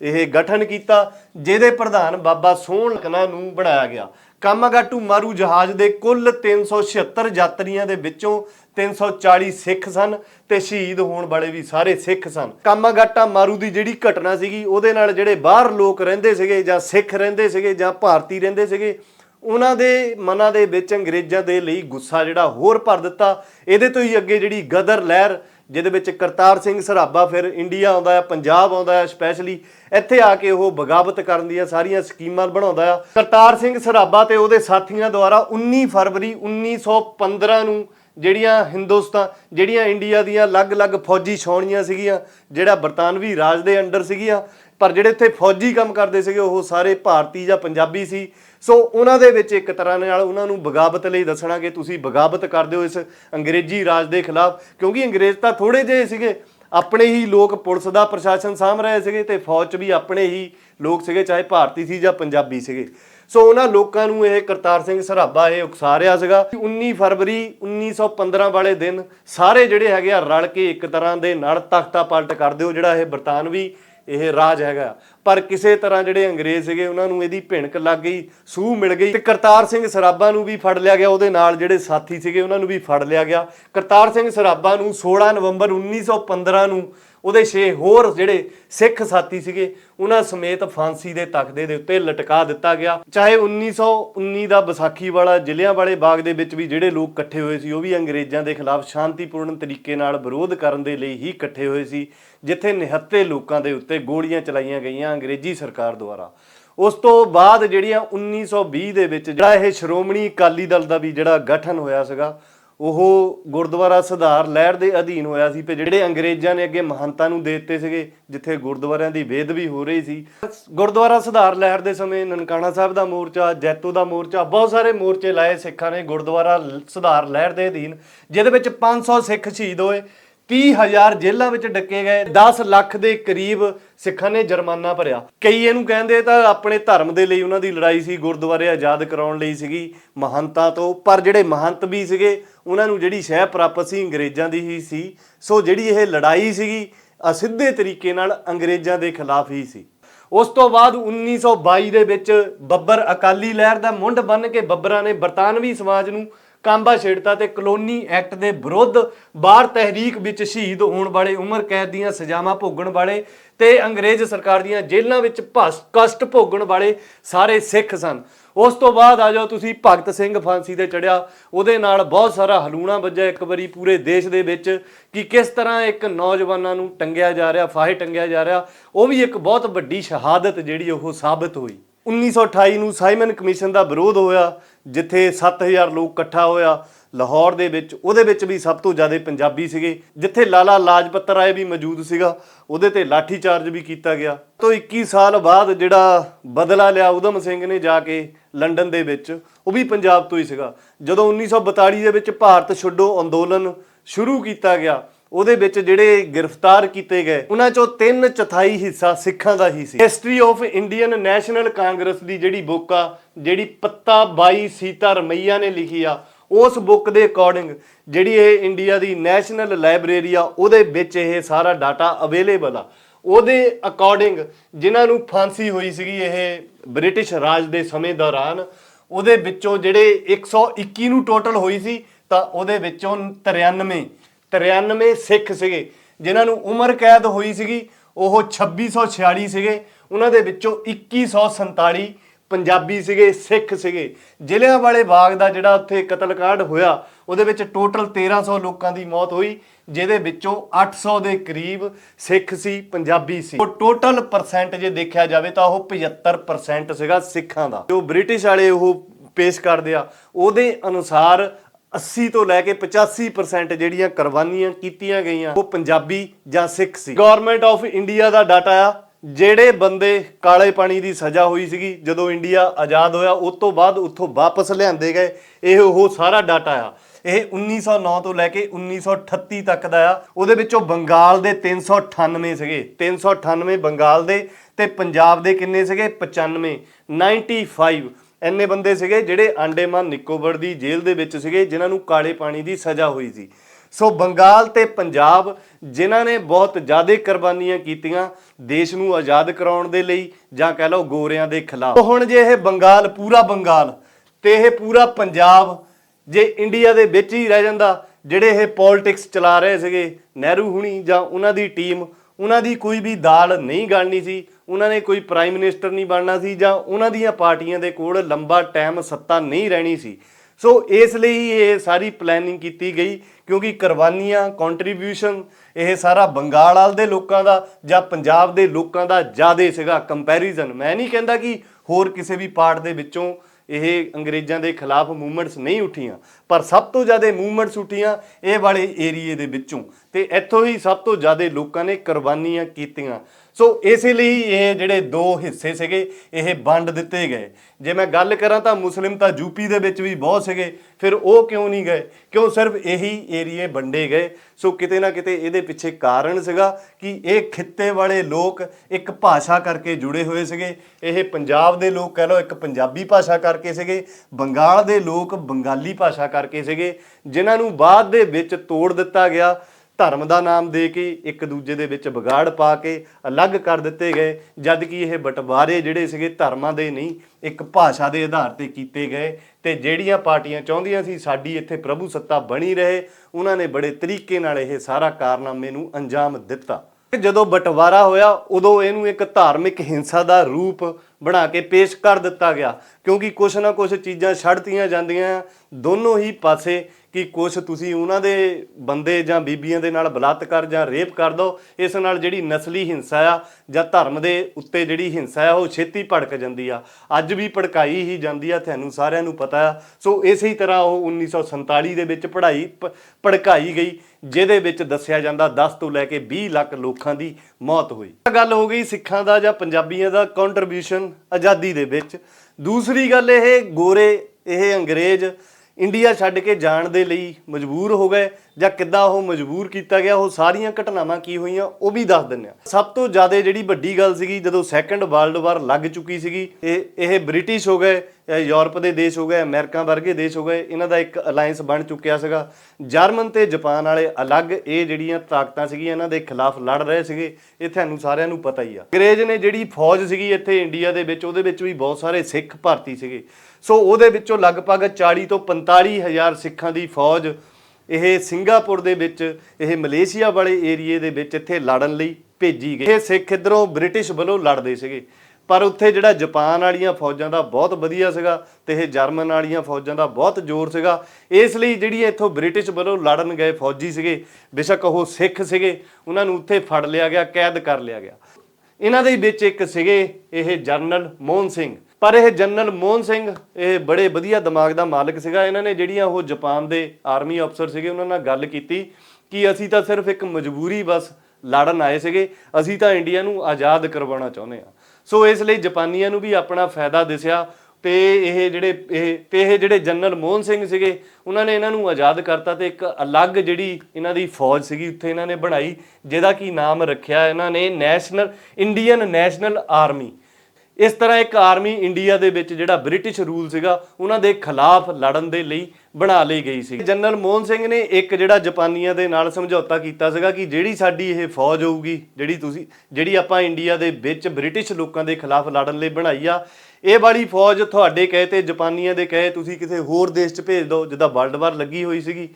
ਇਹ ਗਠਨ ਕੀਤਾ, ਜਿਹਦੇ ਪ੍ਰਧਾਨ ਬਾਬਾ ਸੋਹਣ ਕਨਾ ਨੂੰ ਬਣਾਇਆ ਗਿਆ। ਕਾਮਾਗਾਟੂ ਮਾਰੂ ਜਹਾਜ਼ ਦੇ ਕੁੱਲ 376 ਯਾਤਰੀਆਂ ਦੇ ਵਿੱਚੋਂ 340 ਸਿੱਖ ਸਨ ਤੇ ਸ਼ਹੀਦ ਹੋਣ ਵਾਲੇ ਵੀ ਸਾਰੇ ਸਿੱਖ ਸਨ। ਕਾਮਾਗਾਟਾ ਮਾਰੂ ਦੀ ਜਿਹੜੀ ਘਟਨਾ ਸੀਗੀ, ਉਹਦੇ ਨਾਲ ਜਿਹੜੇ ਬਾਹਰ ਲੋਕ ਰਹਿੰਦੇ ਸੀਗੇ ਜਾਂ ਸਿੱਖ ਰਹਿੰਦੇ ਸੀਗੇ ਜਾਂ ਭਾਰਤੀ ਰਹਿੰਦੇ ਸੀਗੇ, ਉਹਨਾਂ ਦੇ ਮਨਾਂ ਦੇ ਵਿੱਚ ਅੰਗਰੇਜ਼ਾਂ ਦੇ ਲਈ ਗੁੱਸਾ ਜਿਹੜਾ ਹੋਰ ਭਰ ਦਿੱਤਾ। ਇਹਦੇ ਤੋਂ ਹੀ ਅੱਗੇ ਜਿਹੜੀ ਗਦਰ ਲਹਿਰ, ਜਿਹਦੇ ਵਿੱਚ ਕਰਤਾਰ ਸਿੰਘ ਸਰਾਭਾ ਫਿਰ ਇੰਡੀਆ ਆਉਂਦਾ ਹੈ ਪੰਜਾਬ ਆਉਂਦਾ ਹੈ ਸਪੈਸ਼ਲੀ ਇੱਥੇ ਆ ਕੇ ਉਹ ਬਗਾਵਤ ਕਰਨ ਦੀਆਂ ਸਾਰੀਆਂ ਸਕੀਮਾਂ ਬਣਾਉਂਦਾ ਆ। ਕਰਤਾਰ ਸਿੰਘ ਸਰਾਭਾ ਤੇ ਉਹਦੇ ਸਾਥੀਆਂ ਦੁਆਰਾ 19 ਫਰਵਰੀ 1915 ਨੂੰ ਜਿਹੜੀਆਂ ਹਿੰਦੁਸਤਾਨ, ਜਿਹੜੀਆਂ ਇੰਡੀਆ ਦੀਆਂ ਅਲੱਗ-ਅਲੱਗ ਫੌਜੀ ਛਾਉਣੀਆਂ ਸੀਗੀਆਂ, ਜਿਹੜਾ ਬਰਤਾਨਵੀ ਰਾਜ ਦੇ ਅੰਡਰ ਸੀਗੀਆਂ, ਪਰ ਜਿਹੜੇ ਇੱਥੇ ਫੌਜੀ ਕੰਮ ਕਰਦੇ ਸੀਗੇ, ਉਹ ਸਾਰੇ ਭਾਰਤੀ ਜਾਂ ਪੰਜਾਬੀ ਸੀ। ਸੋ ਉਹਨਾਂ ਦੇ ਵਿੱਚ ਇੱਕ ਤਰ੍ਹਾਂ ਨਾਲ ਉਹਨਾਂ ਨੂੰ ਬਗਾਵਤ ਲਈ ਦੱਸਣਾ ਕਿ ਤੁਸੀਂ ਬਗਾਵਤ ਕਰਦੇ ਹੋ ਇਸ ਅੰਗਰੇਜ਼ੀ ਰਾਜ ਦੇ ਖਿਲਾਫ, ਕਿਉਂਕਿ ਅੰਗਰੇਜ਼ ਤਾਂ ਥੋੜੇ ਜਿਹੇ ਸੀਗੇ, ਆਪਣੇ ਹੀ ਲੋਕ ਪੁਲਿਸ ਦਾ ਪ੍ਰਸ਼ਾਸਨ ਸਾਂਭ ਰਹੇ ਸੀਗੇ ਤੇ ਫੌਜ 'ਚ ਵੀ ਆਪਣੇ ਹੀ ਲੋਕ ਸੀਗੇ, ਚਾਹੇ ਭਾਰਤੀ ਸੀ ਜਾਂ ਪੰਜਾਬੀ ਸੀਗੇ। ਸੋ ਉਹਨਾਂ ਲੋਕਾਂ ਨੂੰ ਇਹ ਕਰਤਾਰ ਸਿੰਘ ਸਰਾਭਾ ਇਹ ਉਕਸਾਰਿਆ ਸੀਗਾ 19 ਫਰਵਰੀ 1915 ਵਾਲੇ ਦਿਨ ਸਾਰੇ ਜਿਹੜੇ ਹੈਗੇ ਆ ਰਲ ਕੇ ਇੱਕ ਤਰ੍ਹਾਂ ਦੇ ਨਾਲ ਤਖਤਾ ਪਲਟ ਕਰ ਦਿਓ, ਜਿਹੜਾ ਇਹ ਬਰਤਾਨਵੀ ਇਹ ਰਾਜ ਹੈਗਾ। ਪਰ ਕਿਸੇ ਤਰ੍ਹਾਂ ਜਿਹੜੇ ਅੰਗਰੇਜ਼ ਸੀਗੇ, ਉਹਨਾਂ ਨੂੰ ਇਹਦੀ ਭਿਣਕ ਲੱਗ ਗਈ, ਸੂਹ ਮਿਲ ਗਈ ਤੇ ਕਰਤਾਰ ਸਿੰਘ ਸਰਾਭਾ ਨੂੰ ਵੀ ਫੜ ਲਿਆ ਗਿਆ। ਉਹਦੇ ਨਾਲ ਜਿਹੜੇ ਸਾਥੀ ਸੀਗੇ, ਉਹਨਾਂ ਨੂੰ ਵੀ ਫੜ ਲਿਆ ਗਿਆ। ਕਰਤਾਰ ਸਿੰਘ ਸਰਾਭਾ ਨੂੰ 16 ਨਵੰਬਰ 1915 ਨੂੰ ਉਹਦੇ 6 ਹੋਰ ਜਿਹੜੇ ਸਿੱਖ ਸਾਥੀ ਸੀਗੇ, ਉਹਨਾਂ ਸਮੇਤ ਫਾਂਸੀ ਦੇ ਤਖਦੇ ਦੇ ਉੱਤੇ ਲਟਕਾ ਦਿੱਤਾ ਗਿਆ। ਚਾਹੇ 1919 ਦਾ ਵਿਸਾਖੀ ਵਾਲਾ ਜ਼ਿਲ੍ਹਿਆਂ ਵਾਲੇ ਬਾਗ ਦੇ ਵਿੱਚ ਵੀ ਜਿਹੜੇ ਲੋਕ ਇਕੱਠੇ ਹੋਏ ਸੀ, ਉਹ ਵੀ ਅੰਗਰੇਜ਼ਾਂ ਦੇ ਖਿਲਾਫ ਸ਼ਾਂਤੀਪੂਰਨ ਤਰੀਕੇ ਨਾਲ ਵਿਰੋਧ ਕਰਨ ਦੇ ਲਈ ਹੀ ਇਕੱਠੇ ਹੋਏ ਸੀ, ਜਿੱਥੇ ਨਿਹੱਤੇ ਲੋਕਾਂ ਦੇ ਉੱਤੇ ਗੋਲੀਆਂ ਚਲਾਈਆਂ ਗਈਆਂ ਅੰਗਰੇਜ਼ੀ ਸਰਕਾਰ ਦੁਆਰਾ। ਉਸ ਤੋਂ ਬਾਅਦ ਜਿਹੜੀਆਂ 1920 ਦੇ ਵਿੱਚ ਜਿਹੜਾ ਇਹ ਸ਼੍ਰੋਮਣੀ ਅਕਾਲੀ ਦਲ ਦਾ ਵੀ ਜਿਹੜਾ ਗਠਨ ਹੋਇਆ ਸੀਗਾ ਉਹ ਗੁਰਦੁਆਰਾ ਸੁਧਾਰ ਲਹਿਰ ਦੇ ਅਧੀਨ ਹੋਇਆ ਸੀ ਤੇ ਜਿਹੜੇ ਅੰਗਰੇਜ਼ਾਂ ਨੇ ਅੱਗੇ ਮਹੰਤਾਂ ਨੂੰ ਦੇ ਦਿੱਤੇ ਸੀਗੇ, ਜਿੱਥੇ ਗੁਰਦੁਆਰਿਆਂ ਦੀ ਵੇਦ ਵੀ ਹੋ ਰਹੀ ਸੀ। ਗੁਰਦੁਆਰਾ ਸੁਧਾਰ ਲਹਿਰ ਦੇ ਸਮੇਂ ਨਨਕਾਣਾ ਸਾਹਿਬ ਦਾ ਮੋਰਚਾ, ਜੈਤੋ ਦਾ ਮੋਰਚਾ, ਬਹੁਤ ਸਾਰੇ ਮੋਰਚੇ ਲਾਏ ਸਿੱਖਾਂ ਨੇ ਗੁਰਦੁਆਰਾ ਸੁਧਾਰ ਲਹਿਰ ਦੇ ਅਧੀਨ, ਜਿਹਦੇ ਵਿੱਚ 500 ਸਿੱਖ ਸ਼ਹੀਦ ਹੋਏ। 30000 ਜੇਲ੍ਹਾਂ ਵਿੱਚ ਡੱਕੇ ਗਏ 10 ਲੱਖ ਦੇ ਕਰੀਬ ਸਿੱਖਾਂ ਨੇ ਜੁਰਮਾਨਾ ਭਰਿਆ। ਕਈ ਇਹਨੂੰ ਕਹਿੰਦੇ ਤਾਂ ਆਪਣੇ ਧਰਮ ਦੇ ਲਈ ਉਹਨਾਂ ਦੀ ਲੜਾਈ ਸੀ, ਗੁਰਦੁਆਰੇ ਆਜ਼ਾਦ ਕਰਾਉਣ ਲਈ ਸੀਗੀ, ਮਹੰਤਾਂ ਤੋਂ। ਪਰ ਜਿਹੜੇ ਮਹੰਤ ਵੀ ਸੀਗੇ, ਉਹਨਾਂ ਨੂੰ ਜਿਹੜੀ ਸ਼ਹਿ ਪ੍ਰਾਪਤ ਸੀ ਅੰਗਰੇਜ਼ਾਂ ਦੀ ਹੀ ਸੀ। ਸੋ ਜਿਹੜੀ ਇਹ ਲੜਾਈ ਸੀਗੀ ਅਸਿੱਧੇ ਤਰੀਕੇ ਨਾਲ ਅੰਗਰੇਜ਼ਾਂ ਦੇ ਖਿਲਾਫ ਹੀ ਸੀ। ਉਸ ਤੋਂ ਬਾਅਦ 1922 ਦੇ ਵਿੱਚ ਬੱਬਰ ਅਕਾਲੀ ਲਹਿਰ ਦਾ ਮੁੰਡ ਬੰਨ ਕੇ ਬੱਬਰਾਂ ਨੇ ਬਰਤਾਨਵੀ ਸਮਾਜ ਨੂੰ ਕਾਂਬਾ ਛੇੜਤਾ ਤੇ ਕਲੋਨੀ ਐਕਟ ਦੇ ਵਿਰੁੱਧ ਬਾਹਰ ਤਹਿਰੀਕ ਵਿੱਚ ਸ਼ਹੀਦ ਹੋਣ ਵਾਲੇ ਉਮਰ ਕੈਦ ਦੀਆਂ ਸਜ਼ਾਵਾਂ ਭੋਗਣ ਵਾਲੇ ਤੇ ਅੰਗਰੇਜ਼ ਸਰਕਾਰ ਦੀਆਂ ਜੇਲ੍ਹਾਂ ਵਿੱਚ ਭਸ, ਕਸ਼ਟ ਭੋਗਣ ਵਾਲੇ ਸਾਰੇ ਸਿੱਖ ਸਨ। ਉਸ ਤੋਂ ਬਾਅਦ ਆ ਜਾਓ ਤੁਸੀਂ ਭਗਤ ਸਿੰਘ ਫਾਂਸੀ ਤੇ ਚੜਿਆ ਉਹਦੇ ਨਾਲ ਬਹੁਤ ਸਾਰਾ ਹਲੂਣਾ ਵੱਜਿਆ ਇੱਕ ਵਾਰੀ ਪੂਰੇ ਦੇਸ਼ ਦੇ ਵਿੱਚ ਕਿ ਕਿਸ ਤਰ੍ਹਾਂ ਇੱਕ ਨੌਜਵਾਨਾਂ ਨੂੰ ਟੰਗਿਆ ਜਾ ਰਿਹਾ, ਫਾਹੇ ਟੰਗਿਆ ਜਾ ਰਿਹਾ। ਉਹ ਵੀ ਇੱਕ ਬਹੁਤ ਵੱਡੀ ਸ਼ਹਾਦਤ ਜਿਹੜੀ ਉਹ ਸਾਬਤ ਹੋਈ। 1928 ਨੂੰ ਸਾਈਮਨ ਕਮਿਸ਼ਨ ਦਾ ਵਿਰੋਧ ਹੋਇਆ, ਜਿੱਥੇ 7000 ਲੋਕ ਇਕੱਠਾ ਹੋਇਆ। ਲਾਹੌਰ ਦੇ ਵਿੱਚ, ਉਹਦੇ ਵਿੱਚ ਵੀ ਸਭ ਤੋਂ ਜ਼ਿਆਦਾ ਪੰਜਾਬੀ ਸੀਗੇ, ਜਿੱਥੇ ਲਾਲਾ ਲਾਜਪਤ ਰਾਏ ਵੀ ਮੌਜੂਦ ਸੀਗਾ, ਉਹਦੇ ਤੇ ਲਾਠੀ ਚਾਰਜ ਵੀ ਕੀਤਾ ਗਿਆ। ਤੋਂ 21 ਸਾਲ ਬਾਅਦ ਜਿਹੜਾ ਬਦਲਾ ਲਿਆ ਉਦਮ ਸਿੰਘ ਨੇ ਜਾ ਕੇ ਲੰਡਨ ਦੇ ਵਿੱਚ, ਉਹ ਵੀ ਪੰਜਾਬ ਤੋਂ ਹੀ ਸੀਗਾ। ਜਦੋਂ 1942 ਦੇ ਵਿੱਚ ਭਾਰਤ ਛੱਡੋ ਅੰਦੋਲਨ ਸ਼ੁਰੂ ਕੀਤਾ ਗਿਆ ਉਹਦੇ ਵਿੱਚ ਜਿਹੜੇ ਗ੍ਰਿਫਤਾਰ ਕੀਤੇ ਗਏ, ਉਹਨਾਂ ਚੋਂ ਤਿੰਨ ਚੌਥਾਈ ਹਿੱਸਾ ਸਿੱਖਾਂ ਦਾ ਹੀ ਸੀ। History of Indian national Congress ਦੀ ਜਿਹੜੀ ਬੁੱਕ ਆ, ਜਿਹੜੀ ਪੱਤਾ ਬਾਈ ਸੀਤਾ ਰਮਈਆ ਨੇ ਲਿਖੀ ਆ, ਉਸ ਬੁੱਕ ਦੇ ਅਕੋਰਡਿੰਗ ਜਿਹੜੀ ਇਹ ਇੰਡੀਆ ਦੀ ਨੈਸ਼ਨਲ ਲਾਇਬ੍ਰੇਰੀ ਆ, ਉਹਦੇ ਵਿੱਚ ਇਹ ਸਾਰਾ ਡਾਟਾ ਅਵੇਲੇਬਲ ਆ। ਉਹਦੇ ਅਕੋਰਡਿੰਗ ਜਿਨ੍ਹਾਂ ਨੂੰ ਫਾਂਸੀ ਹੋਈ ਸੀਗੀ ਇਹ ਬ੍ਰਿਟਿਸ਼ ਰਾਜ ਦੇ ਸਮੇਂ ਦੌਰਾਨ, ਉਹਦੇ ਵਿੱਚੋਂ ਜਿਹੜੇ 121 ਨੂੰ ਟੋਟਲ ਹੋਈ ਸੀ, ਤਾਂ ਉਹਦੇ ਵਿੱਚੋਂ 93 93 ਸਿੱਖ ਸੀਗੇ, ਜਿਨ੍ਹਾਂ ਨੂੰ ਉਮਰ ਕੈਦ ਹੋਈ ਸੀਗੀ, ਉਹ 2646 ਸੀਗੇ, ਉਹਨਾਂ ਦੇ ਵਿੱਚੋਂ 2147 ਪੰਜਾਬੀ ਸੀਗੇ, ਸਿੱਖ ਸੀਗੇ। ਜ਼ਿਲ੍ਹਿਆਂ ਵਾਲੇ ਬਾਗ ਦਾ ਜਿਹੜਾ ਉੱਥੇ ਕਤਲकांड ਹੋਇਆ, ਉਹਦੇ ਵਿੱਚ ਟੋਟਲ 1300 ਲੋਕਾਂ ਦੀ ਮੌਤ ਹੋਈ, ਜਿਹਦੇ ਵਿੱਚੋਂ 800 ਦੇ ਕਰੀਬ ਸਿੱਖ ਸੀ, ਪੰਜਾਬੀ ਸੀ। ਉਹ ਟੋਟਲ ਪਰਸੈਂਟ ਜੇ ਦੇਖਿਆ ਜਾਵੇ ਤਾਂ ਉਹ 75% ਸੀਗਾ ਸਿੱਖਾਂ ਦਾ। ਜੋ ਬ੍ਰਿਟਿਸ਼ ਵਾਲੇ ਉਹ ਪੇਸ਼ ਕਰਦੇ ਆ, ਉਹਦੇ ਅਨੁਸਾਰ 80 ਤੋਂ ਲੈ ਕੇ 85% ਜਿਹੜੀਆਂ ਕੁਰਬਾਨੀਆਂ ਕੀਤੀਆਂ ਗਈਆਂ, ਉਹ ਪੰਜਾਬੀ ਜਾਂ ਸਿੱਖ ਸੀ। ਗਵਰਨਮੈਂਟ ਆਫ ਇੰਡੀਆ ਦਾ ਡਾਟਾ ਆ, ਜਿਹੜੇ ਬੰਦੇ ਕਾਲੇ ਪਾਣੀ ਦੀ ਸਜ਼ਾ ਹੋਈ ਸੀਗੀ, ਜਦੋਂ ਇੰਡੀਆ ਆਜ਼ਾਦ ਹੋਇਆ, ਉਸ ਤੋਂ ਬਾਅਦ ਉੱਥੋਂ ਵਾਪਸ ਲਿਆਂਦੇ ਗਏ, ਇਹ ਉਹ ਸਾਰਾ ਡਾਟਾ ਆ। ਇਹ 1909 ਤੋਂ ਲੈ ਕੇ 1938 ਤੱਕ ਦਾ ਆ। ਉਹਦੇ ਵਿੱਚੋਂ ਬੰਗਾਲ ਦੇ 398 ਸੀਗੇ। 398 ਬੰਗਾਲ ਦੇ ਤੇ ਪੰਜਾਬ ਦੇ ਕਿੰਨੇ ਸੀਗੇ? 95 95 ਇੰਨੇ ਬੰਦੇ ਸੀਗੇ ਜਿਹੜੇ ਅੰਡੇਮਾਨ ਨਿਕੋਬਰ ਦੀ ਜੇਲ੍ਹ ਦੇ ਵਿੱਚ ਸੀਗੇ, ਜਿਨ੍ਹਾਂ ਨੂੰ ਕਾਲੇ ਪਾਣੀ ਦੀ ਸਜ਼ਾ ਹੋਈ ਸੀ। ਸੋ ਬੰਗਾਲ ਤੇ ਪੰਜਾਬ, ਜਿਨ੍ਹਾਂ ਨੇ ਬਹੁਤ ਜ਼ਿਆਦਾ ਕੁਰਬਾਨੀਆਂ ਕੀਤੀਆਂ ਦੇਸ਼ ਨੂੰ ਆਜ਼ਾਦ ਕਰਾਉਣ ਦੇ ਲਈ, ਜਾਂ ਕਹਿ ਲਓ ਗੋਰਿਆਂ ਦੇ ਖਿਲਾਫ। ਹੁਣ ਜੇ ਇਹ ਬੰਗਾਲ, ਪੂਰਾ ਬੰਗਾਲ ਤੇ ਇਹ ਪੂਰਾ ਪੰਜਾਬ, ਜੇ ਇੰਡੀਆ ਦੇ ਵਿੱਚ ਹੀ ਰਹਿ ਜਾਂਦਾ, ਜਿਹੜੇ ਇਹ ਪੋਲਿਟਿਕਸ ਚਲਾ ਰਹੇ ਸੀਗੇ, ਨਹਿਰੂ ਹੁਣੀ ਜਾਂ ਉਹਨਾਂ ਦੀ ਟੀਮ, ਉਹਨਾਂ ਦੀ ਕੋਈ ਵੀ ਦਾਲ ਨਹੀਂ ਗਾਲਣੀ ਸੀ ਉਹਨਾਂ ਨੇ ਕੋਈ ਪ੍ਰਾਈਮ ਮਿਨਿਸਟਰ ਨਹੀਂ ਬਣਨਾ ਸੀ ਜਾਂ ਉਹਨਾਂ ਦੀਆਂ ਪਾਰਟੀਆਂ ਦੇ ਕੋਲ ਲੰਬਾ ਟਾਈਮ ਸੱਤਾ ਨਹੀਂ ਰਹਿਣੀ ਸੀ। ਸੋ ਇਸ ਲਈ ਇਹ ਸਾਰੀ ਪਲੈਨਿੰਗ ਕੀਤੀ ਗਈ ਕਿਉਂਕਿ ਕੁਰਬਾਨੀਆਂ ਕੰਟਰੀਬਿਊਸ਼ਨ ਇਹ ਸਾਰਾ ਬੰਗਾਲ ਵਾਲ ਦੇ ਲੋਕਾਂ ਦਾ ਜਾਂ ਪੰਜਾਬ ਦੇ ਲੋਕਾਂ ਦਾ ਜ਼ਿਆਦਾ ਸੀਗਾ ਕੰਪੈਰੀਜ਼ਨ ਮੈਂ ਨਹੀਂ ਕਹਿੰਦਾ ਕਿ ਹੋਰ ਕਿਸੇ ਵੀ ਪਾਰਟ ਦੇ ਵਿੱਚੋਂ ਇਹ ਅੰਗਰੇਜ਼ਾਂ ਦੇ ਖਿਲਾਫ ਮੂਵਮੈਂਟਸ ਨਹੀਂ ਉੱਠੀਆਂ, ਪਰ ਸਭ ਤੋਂ ਜ਼ਿਆਦਾ ਮੂਵਮੈਂਟਸ ਉੱਠੀਆਂ ਇਹ ਵਾਲੇ ਏਰੀਏ ਦੇ ਵਿੱਚੋਂ। ਤੇ ਇੱਥੋਂ ਹੀ ਸਭ ਤੋਂ ਜ਼ਿਆਦਾ ਲੋਕਾਂ ਨੇ ਕੁਰਬਾਨੀਆਂ ਕੀਤੀਆਂ। ਸੋ ਇਸੇ ਲਈ ਇਹ ਜਿਹੜੇ ਦੋ ਹਿੱਸੇ ਸੀਗੇ, ਇਹ ਵੰਡ ਦਿੱਤੇ ਗਏ। ਜੇ ਮੈਂ ਗੱਲ ਕਰਾਂ ਤਾਂ ਮੁਸਲਿਮ ਤਾਂ ਯੂਪੀ ਦੇ ਵਿੱਚ ਵੀ ਬਹੁਤ ਸੀਗੇ, ਫਿਰ ਉਹ ਕਿਉਂ ਨਹੀਂ ਗਏ? ਕਿਉਂ ਸਿਰਫ ਇਹੀ ਏਰੀਏ ਵੰਡੇ ਗਏ? ਸੋ ਕਿਤੇ ਨਾ ਕਿਤੇ ਇਹਦੇ ਪਿੱਛੇ ਕਾਰਨ ਸੀਗਾ ਕਿ ਇਹ ਖਿੱਤੇ ਵਾਲੇ ਲੋਕ ਇੱਕ ਭਾਸ਼ਾ ਕਰਕੇ ਜੁੜੇ ਹੋਏ ਸੀਗੇ। ਇਹ ਪੰਜਾਬ ਦੇ ਲੋਕ ਕਹਿ ਲਓ, ਇੱਕ ਪੰਜਾਬੀ ਭਾਸ਼ਾ ਕਰਕੇ ਸੀਗੇ, ਬੰਗਾਲ ਦੇ ਲੋਕ ਬੰਗਾਲੀ ਭਾਸ਼ਾ ਕਰਕੇ ਸੀਗੇ, ਜਿਨ੍ਹਾਂ ਨੂੰ ਬਾਅਦ ਦੇ ਵਿੱਚ ਤੋੜ ਦਿੱਤਾ ਗਿਆ। ਧਰਮ ਦਾ ਨਾਮ ਦੇ ਕੇ ਇੱਕ ਦੂਜੇ ਦੇ ਵਿੱਚ ਵਿਗਾੜ ਪਾ ਕੇ ਅਲੱਗ ਕਰ ਦਿੱਤੇ ਗਏ ਜਦ ਕਿ ਇਹ ਬਟਵਾਰੇ ਜਿਹੜੇ ਸੀਗੇ ਧਰਮਾਂ ਦੇ ਨਹੀਂ, ਇੱਕ ਭਾਸ਼ਾ ਦੇ ਆਧਾਰ ਤੇ ਕੀਤੇ ਗਏ। ਤੇ ਜਿਹੜੀਆਂ ਪਾਰਟੀਆਂ ਚਾਹੁੰਦੀਆਂ ਸੀ, ਸਾਡੀ ਇੱਥੇ ਪ੍ਰਭੂ ਸੱਤਾ ਬਣੀ ਰਹੇ, ਉਹਨਾਂ ਨੇ ਬੜੇ ਤਰੀਕੇ ਨਾਲ ਇਹ ਸਾਰਾ ਕਾਰਨਾਮੇ ਨੂੰ ਅੰਜਾਮ ਦਿੱਤਾ। ਜਦੋਂ ਬਟਵਾਰਾ ਹੋਇਆ, ਉਦੋਂ ਇਹਨੂੰ ਇੱਕ ਧਾਰਮਿਕ ਹਿੰਸਾ ਦਾ ਰੂਪ ਬਣਾ ਕੇ ਪੇਸ਼ ਕਰ ਦਿੱਤਾ ਗਿਆ। ਕਿਉਂਕਿ ਕੁਛ ਨਾ ਕੁਛ ਚੀਜ਼ਾਂ ਛੱਡਤੀਆਂ ਜਾਂਦੀਆਂ ਦੋਨੋਂ ਹੀ ਪਾਸੇ ਕਿ ਕੁਛ ਤੁਸੀਂ ਉਹਨਾਂ ਦੇ ਬੰਦੇ ਜਾਂ ਬੀਬੀਆਂ ਦੇ ਨਾਲ ਬਲਾਤਕਾਰ ਜਾਂ ਰੇਪ ਕਰ ਦੋ, ਇਸ ਨਾਲ ਜਿਹੜੀ ਨਸਲੀ ਹਿੰਸਾ ਆ ਜਾਂ ਧਰਮ ਦੇ ਉੱਤੇ ਜਿਹੜੀ ਹਿੰਸਾ ਆ, ਉਹ ਛੇਤੀ ਭੜਕ ਜਾਂਦੀ ਆ। ਅੱਜ ਵੀ ਭੜਕਾਈ ਹੀ ਜਾਂਦੀ ਆ, ਤੁਹਾਨੂੰ ਸਾਰਿਆਂ ਨੂੰ ਪਤਾ ਆ। ਸੋ ਇਸੇ ਹੀ ਤਰ੍ਹਾਂ ਉਹ 1947 ਦੇ ਵਿੱਚ ਪੜ੍ਹਾਈ ਭੜਕਾਈ ਗਈ, ਜਿਹਦੇ ਵਿੱਚ ਦੱਸਿਆ ਜਾਂਦਾ 10 ਤੋਂ ਲੈ ਕੇ 20 ਲੱਖ ਲੋਕਾਂ ਦੀ ਮੌਤ ਹੋਈ। ਗੱਲ ਹੋ ਗਈ ਸਿੱਖਾਂ ਦਾ ਜਾਂ ਪੰਜਾਬੀਆਂ ਦਾ ਕੰਟਰੀਬਿਊਸ਼ਨ ਆਜ਼ਾਦੀ ਦੇ ਵਿੱਚ। ਦੂਸਰੀ ਗੱਲ ਇਹ ਗੋਰੇ ਇਹ ਅੰਗਰੇਜ਼ ਇੰਡੀਆ ਛੱਡ ਕੇ ਜਾਣ ਦੇ ਲਈ ਮਜਬੂਰ ਹੋ ਗਏ ਜਾਂ ਕਿੱਦਾਂ ਉਹ ਮਜਬੂਰ ਕੀਤਾ ਗਿਆ, ਉਹ ਸਾਰੀਆਂ ਘਟਨਾਵਾਂ ਕੀ ਹੋਈਆਂ, ਉਹ ਵੀ ਦੱਸ ਦਿੰਨੇ ਆ ਸਭ ਤੋਂ ਜ਼ਿਆਦਾ ਜਿਹੜੀ ਵੱਡੀ ਗੱਲ ਸੀਗੀ, ਜਦੋਂ ਸੈਕੰਡ ਵਰਲਡ ਵਾਰ ਲੱਗ ਚੁੱਕੀ ਸੀਗੀ, ਇਹ ਇਹ ਬ੍ਰਿਟਿਸ਼ ਹੋ ਗਏ ਯੂਰਪ ਦੇ ਦੇਸ਼ ਹੋ ਗਏ ਅਮਰੀਕਾ ਵਰਗੇ ਦੇਸ਼ ਹੋ ਗਏ, ਇਹਨਾਂ ਦਾ ਇੱਕ ਅਲਾਈਅੰਸ ਬਣ ਚੁੱਕਿਆ ਸੀਗਾ। ਜਰਮਨ ਤੇ ਜਾਪਾਨ ਵਾਲੇ ਅਲੱਗ ਇਹ ਜਿਹੜੀਆਂ ਤਾਕਤਾਂ ਸੀਗੀਆਂ, ਇਹਨਾਂ ਦੇ ਖਿਲਾਫ ਲੜ ਰਹੇ ਸੀਗੇ, ਇਹ ਤੁਹਾਨੂੰ ਸਾਰਿਆਂ ਨੂੰ ਪਤਾ ਹੀ ਆ। ਅੰਗਰੇਜ਼ ਨੇ ਜਿਹੜੀ ਫੌਜ ਸੀਗੀ ਇੱਥੇ ਇੰਡੀਆ ਦੇ ਵਿੱਚ, ਉਹਦੇ ਵਿੱਚ ਵੀ ਬਹੁਤ ਸਾਰੇ ਸਿੱਖ ਭਾਰਤੀ ਸੀਗੇ। ਸੋ ਉਹਦੇ ਵਿੱਚੋਂ ਲਗਭਗ 40 ਤੋਂ 45 ਹਜ਼ਾਰ ਸਿੱਖਾਂ ਦੀ ਫੌਜ ਇਹ ਸਿੰਗਾਪੁਰ ਦੇ ਵਿੱਚ, ਇਹ ਮਲੇਸ਼ੀਆ ਵਾਲੇ ਏਰੀਏ ਦੇ ਵਿੱਚ ਇੱਥੇ ਲੜਨ ਲਈ ਭੇਜੀ ਗਈ। ਇਹ ਸਿੱਖ ਇਧਰੋਂ ਬ੍ਰਿਟਿਸ਼ ਵੱਲੋਂ ਲੜਦੇ ਸੀਗੇ। ਪਰ ਉੱਥੇ ਜਿਹੜਾ ਜਾਪਾਨ ਵਾਲੀਆਂ ਫੌਜਾਂ ਦਾ ਬਹੁਤ ਵਧੀਆ ਸੀਗਾ ਤੇ ਇਹ ਜਰਮਨ ਵਾਲੀਆਂ ਫੌਜਾਂ ਦਾ ਬਹੁਤ ਜ਼ੋਰ ਸੀਗਾ। ਇਸ ਲਈ ਜਿਹੜੀ ਇੱਥੋਂ ਬ੍ਰਿਟਿਸ਼ ਵੱਲੋਂ ਲੜਨ ਗਏ ਫੌਜੀ ਸੀਗੇ, ਬੇਸ਼ੱਕ ਉਹ ਸਿੱਖ ਸੀਗੇ, ਉਹਨਾਂ ਨੂੰ ਉੱਥੇ ਫੜ ਲਿਆ ਗਿਆ, ਕੈਦ ਕਰ ਲਿਆ ਗਿਆ। ਇਹਨਾਂ ਦੇ ਵਿੱਚ ਇੱਕ ਸੀਗੇ ਇਹ ਜਨਰਲ ਮੋਹਨ ਸਿੰਘ। ਪਰ ਇਹ ਜਨਰਲ ਮੋਹਨ ਸਿੰਘ, ਇਹ ਬੜੇ ਵਧੀਆ ਦਿਮਾਗ ਦਾ ਮਾਲਕ ਸੀਗਾ। ਇਹਨਾਂ ਨੇ ਜਿਹੜੀਆਂ ਉਹ ਜਾਪਾਨ ਦੇ ਆਰਮੀ ਅਫਸਰ ਸੀਗੇ, ਉਹਨਾਂ ਨਾਲ ਗੱਲ ਕੀਤੀ ਕਿ ਅਸੀਂ ਤਾਂ ਸਿਰਫ ਇੱਕ ਮਜਬੂਰੀ ਬਸ ਲੜਨ ਆਏ ਸੀਗੇ। ਅਸੀਂ ਤਾਂ ਇੰਡੀਆ ਨੂੰ ਆਜ਼ਾਦ ਕਰਵਾਉਣਾ ਚਾਹੁੰਦੇ ਆ ਸੋ ਇਸ ਲਈ ਜਾਪਾਨੀਆਂ ਨੂੰ ਵੀ ਆਪਣਾ ਫਾਇਦਾ ਦਿਸਿਆ ਤੇ ਇਹ ਜਿਹੜੇ, ਇਹ, ਤੇ ਇਹ ਜਿਹੜੇ ਜਨਰਲ ਮੋਹਨ ਸਿੰਘ ਸੀਗੇ, ਉਹਨਾਂ ਨੇ ਇਹਨਾਂ ਨੂੰ ਆਜ਼ਾਦ ਕਰਤਾ ਤੇ ਇੱਕ ਅਲੱਗ ਜਿਹੜੀ ਇਹਨਾਂ ਦੀ ਫੌਜ ਸੀਗੀ, ਉੱਥੇ ਇਹਨਾਂ ਨੇ ਬਣਾਈ, ਜਿਹਦਾ ਕੀ ਨਾਮ ਰੱਖਿਆ ਇਹਨਾਂ ਨੇ, ਨੈਸ਼ਨਲ, ਇੰਡੀਅਨ ਨੈਸ਼ਨਲ ਆਰਮੀ। ਇਸ ਤਰ੍ਹਾਂ ਇੱਕ ਆਰਮੀ ਇੰਡੀਆ ਦੇ ਵਿੱਚ ਜਿਹੜਾ ਬ੍ਰਿਟਿਸ਼ ਰੂਲ ਸੀਗਾ, ਉਹਨਾਂ ਦੇ ਖਿਲਾਫ ਲੜਨ ਦੇ ਲਈ ਬਣਾ ਲਈ ਗਈ ਸੀ। ਜਨਰਲ ਮੋਹਨ ਸਿੰਘ ਨੇ ਇੱਕ ਜਿਹੜਾ ਜਾਪਾਨੀਆਂ ਦੇ ਨਾਲ ਸਮਝੌਤਾ ਕੀਤਾ ਸੀਗਾ ਕਿ ਜਿਹੜੀ ਸਾਡੀ ਇਹ ਫੌਜ ਹੋਊਗੀ, ਜਿਹੜੀ ਤੁਸੀਂ, ਜਿਹੜੀ ਆਪਾਂ ਇੰਡੀਆ ਦੇ ਵਿੱਚ ਬ੍ਰਿਟਿਸ਼ ਲੋਕਾਂ ਦੇ ਖਿਲਾਫ ਲੜਨ ਲਈ ਬਣਾਈ ਆ, ਇਹ ਵਾਲੀ ਫੌਜ ਤੁਹਾਡੇ ਕਹੇ ਤੇ, ਜਾਪਾਨੀਆਂ ਦੇ ਕਹੇ, ਤੁਸੀਂ ਕਿਸੇ ਹੋਰ ਦੇਸ਼ 'ਚ ਭੇਜ ਦਿਓ, ਜਿੱਦਾਂ ਵਰਲਡ ਵਾਰ ਲੱਗੀ ਹੋਈ ਸੀਗੀ।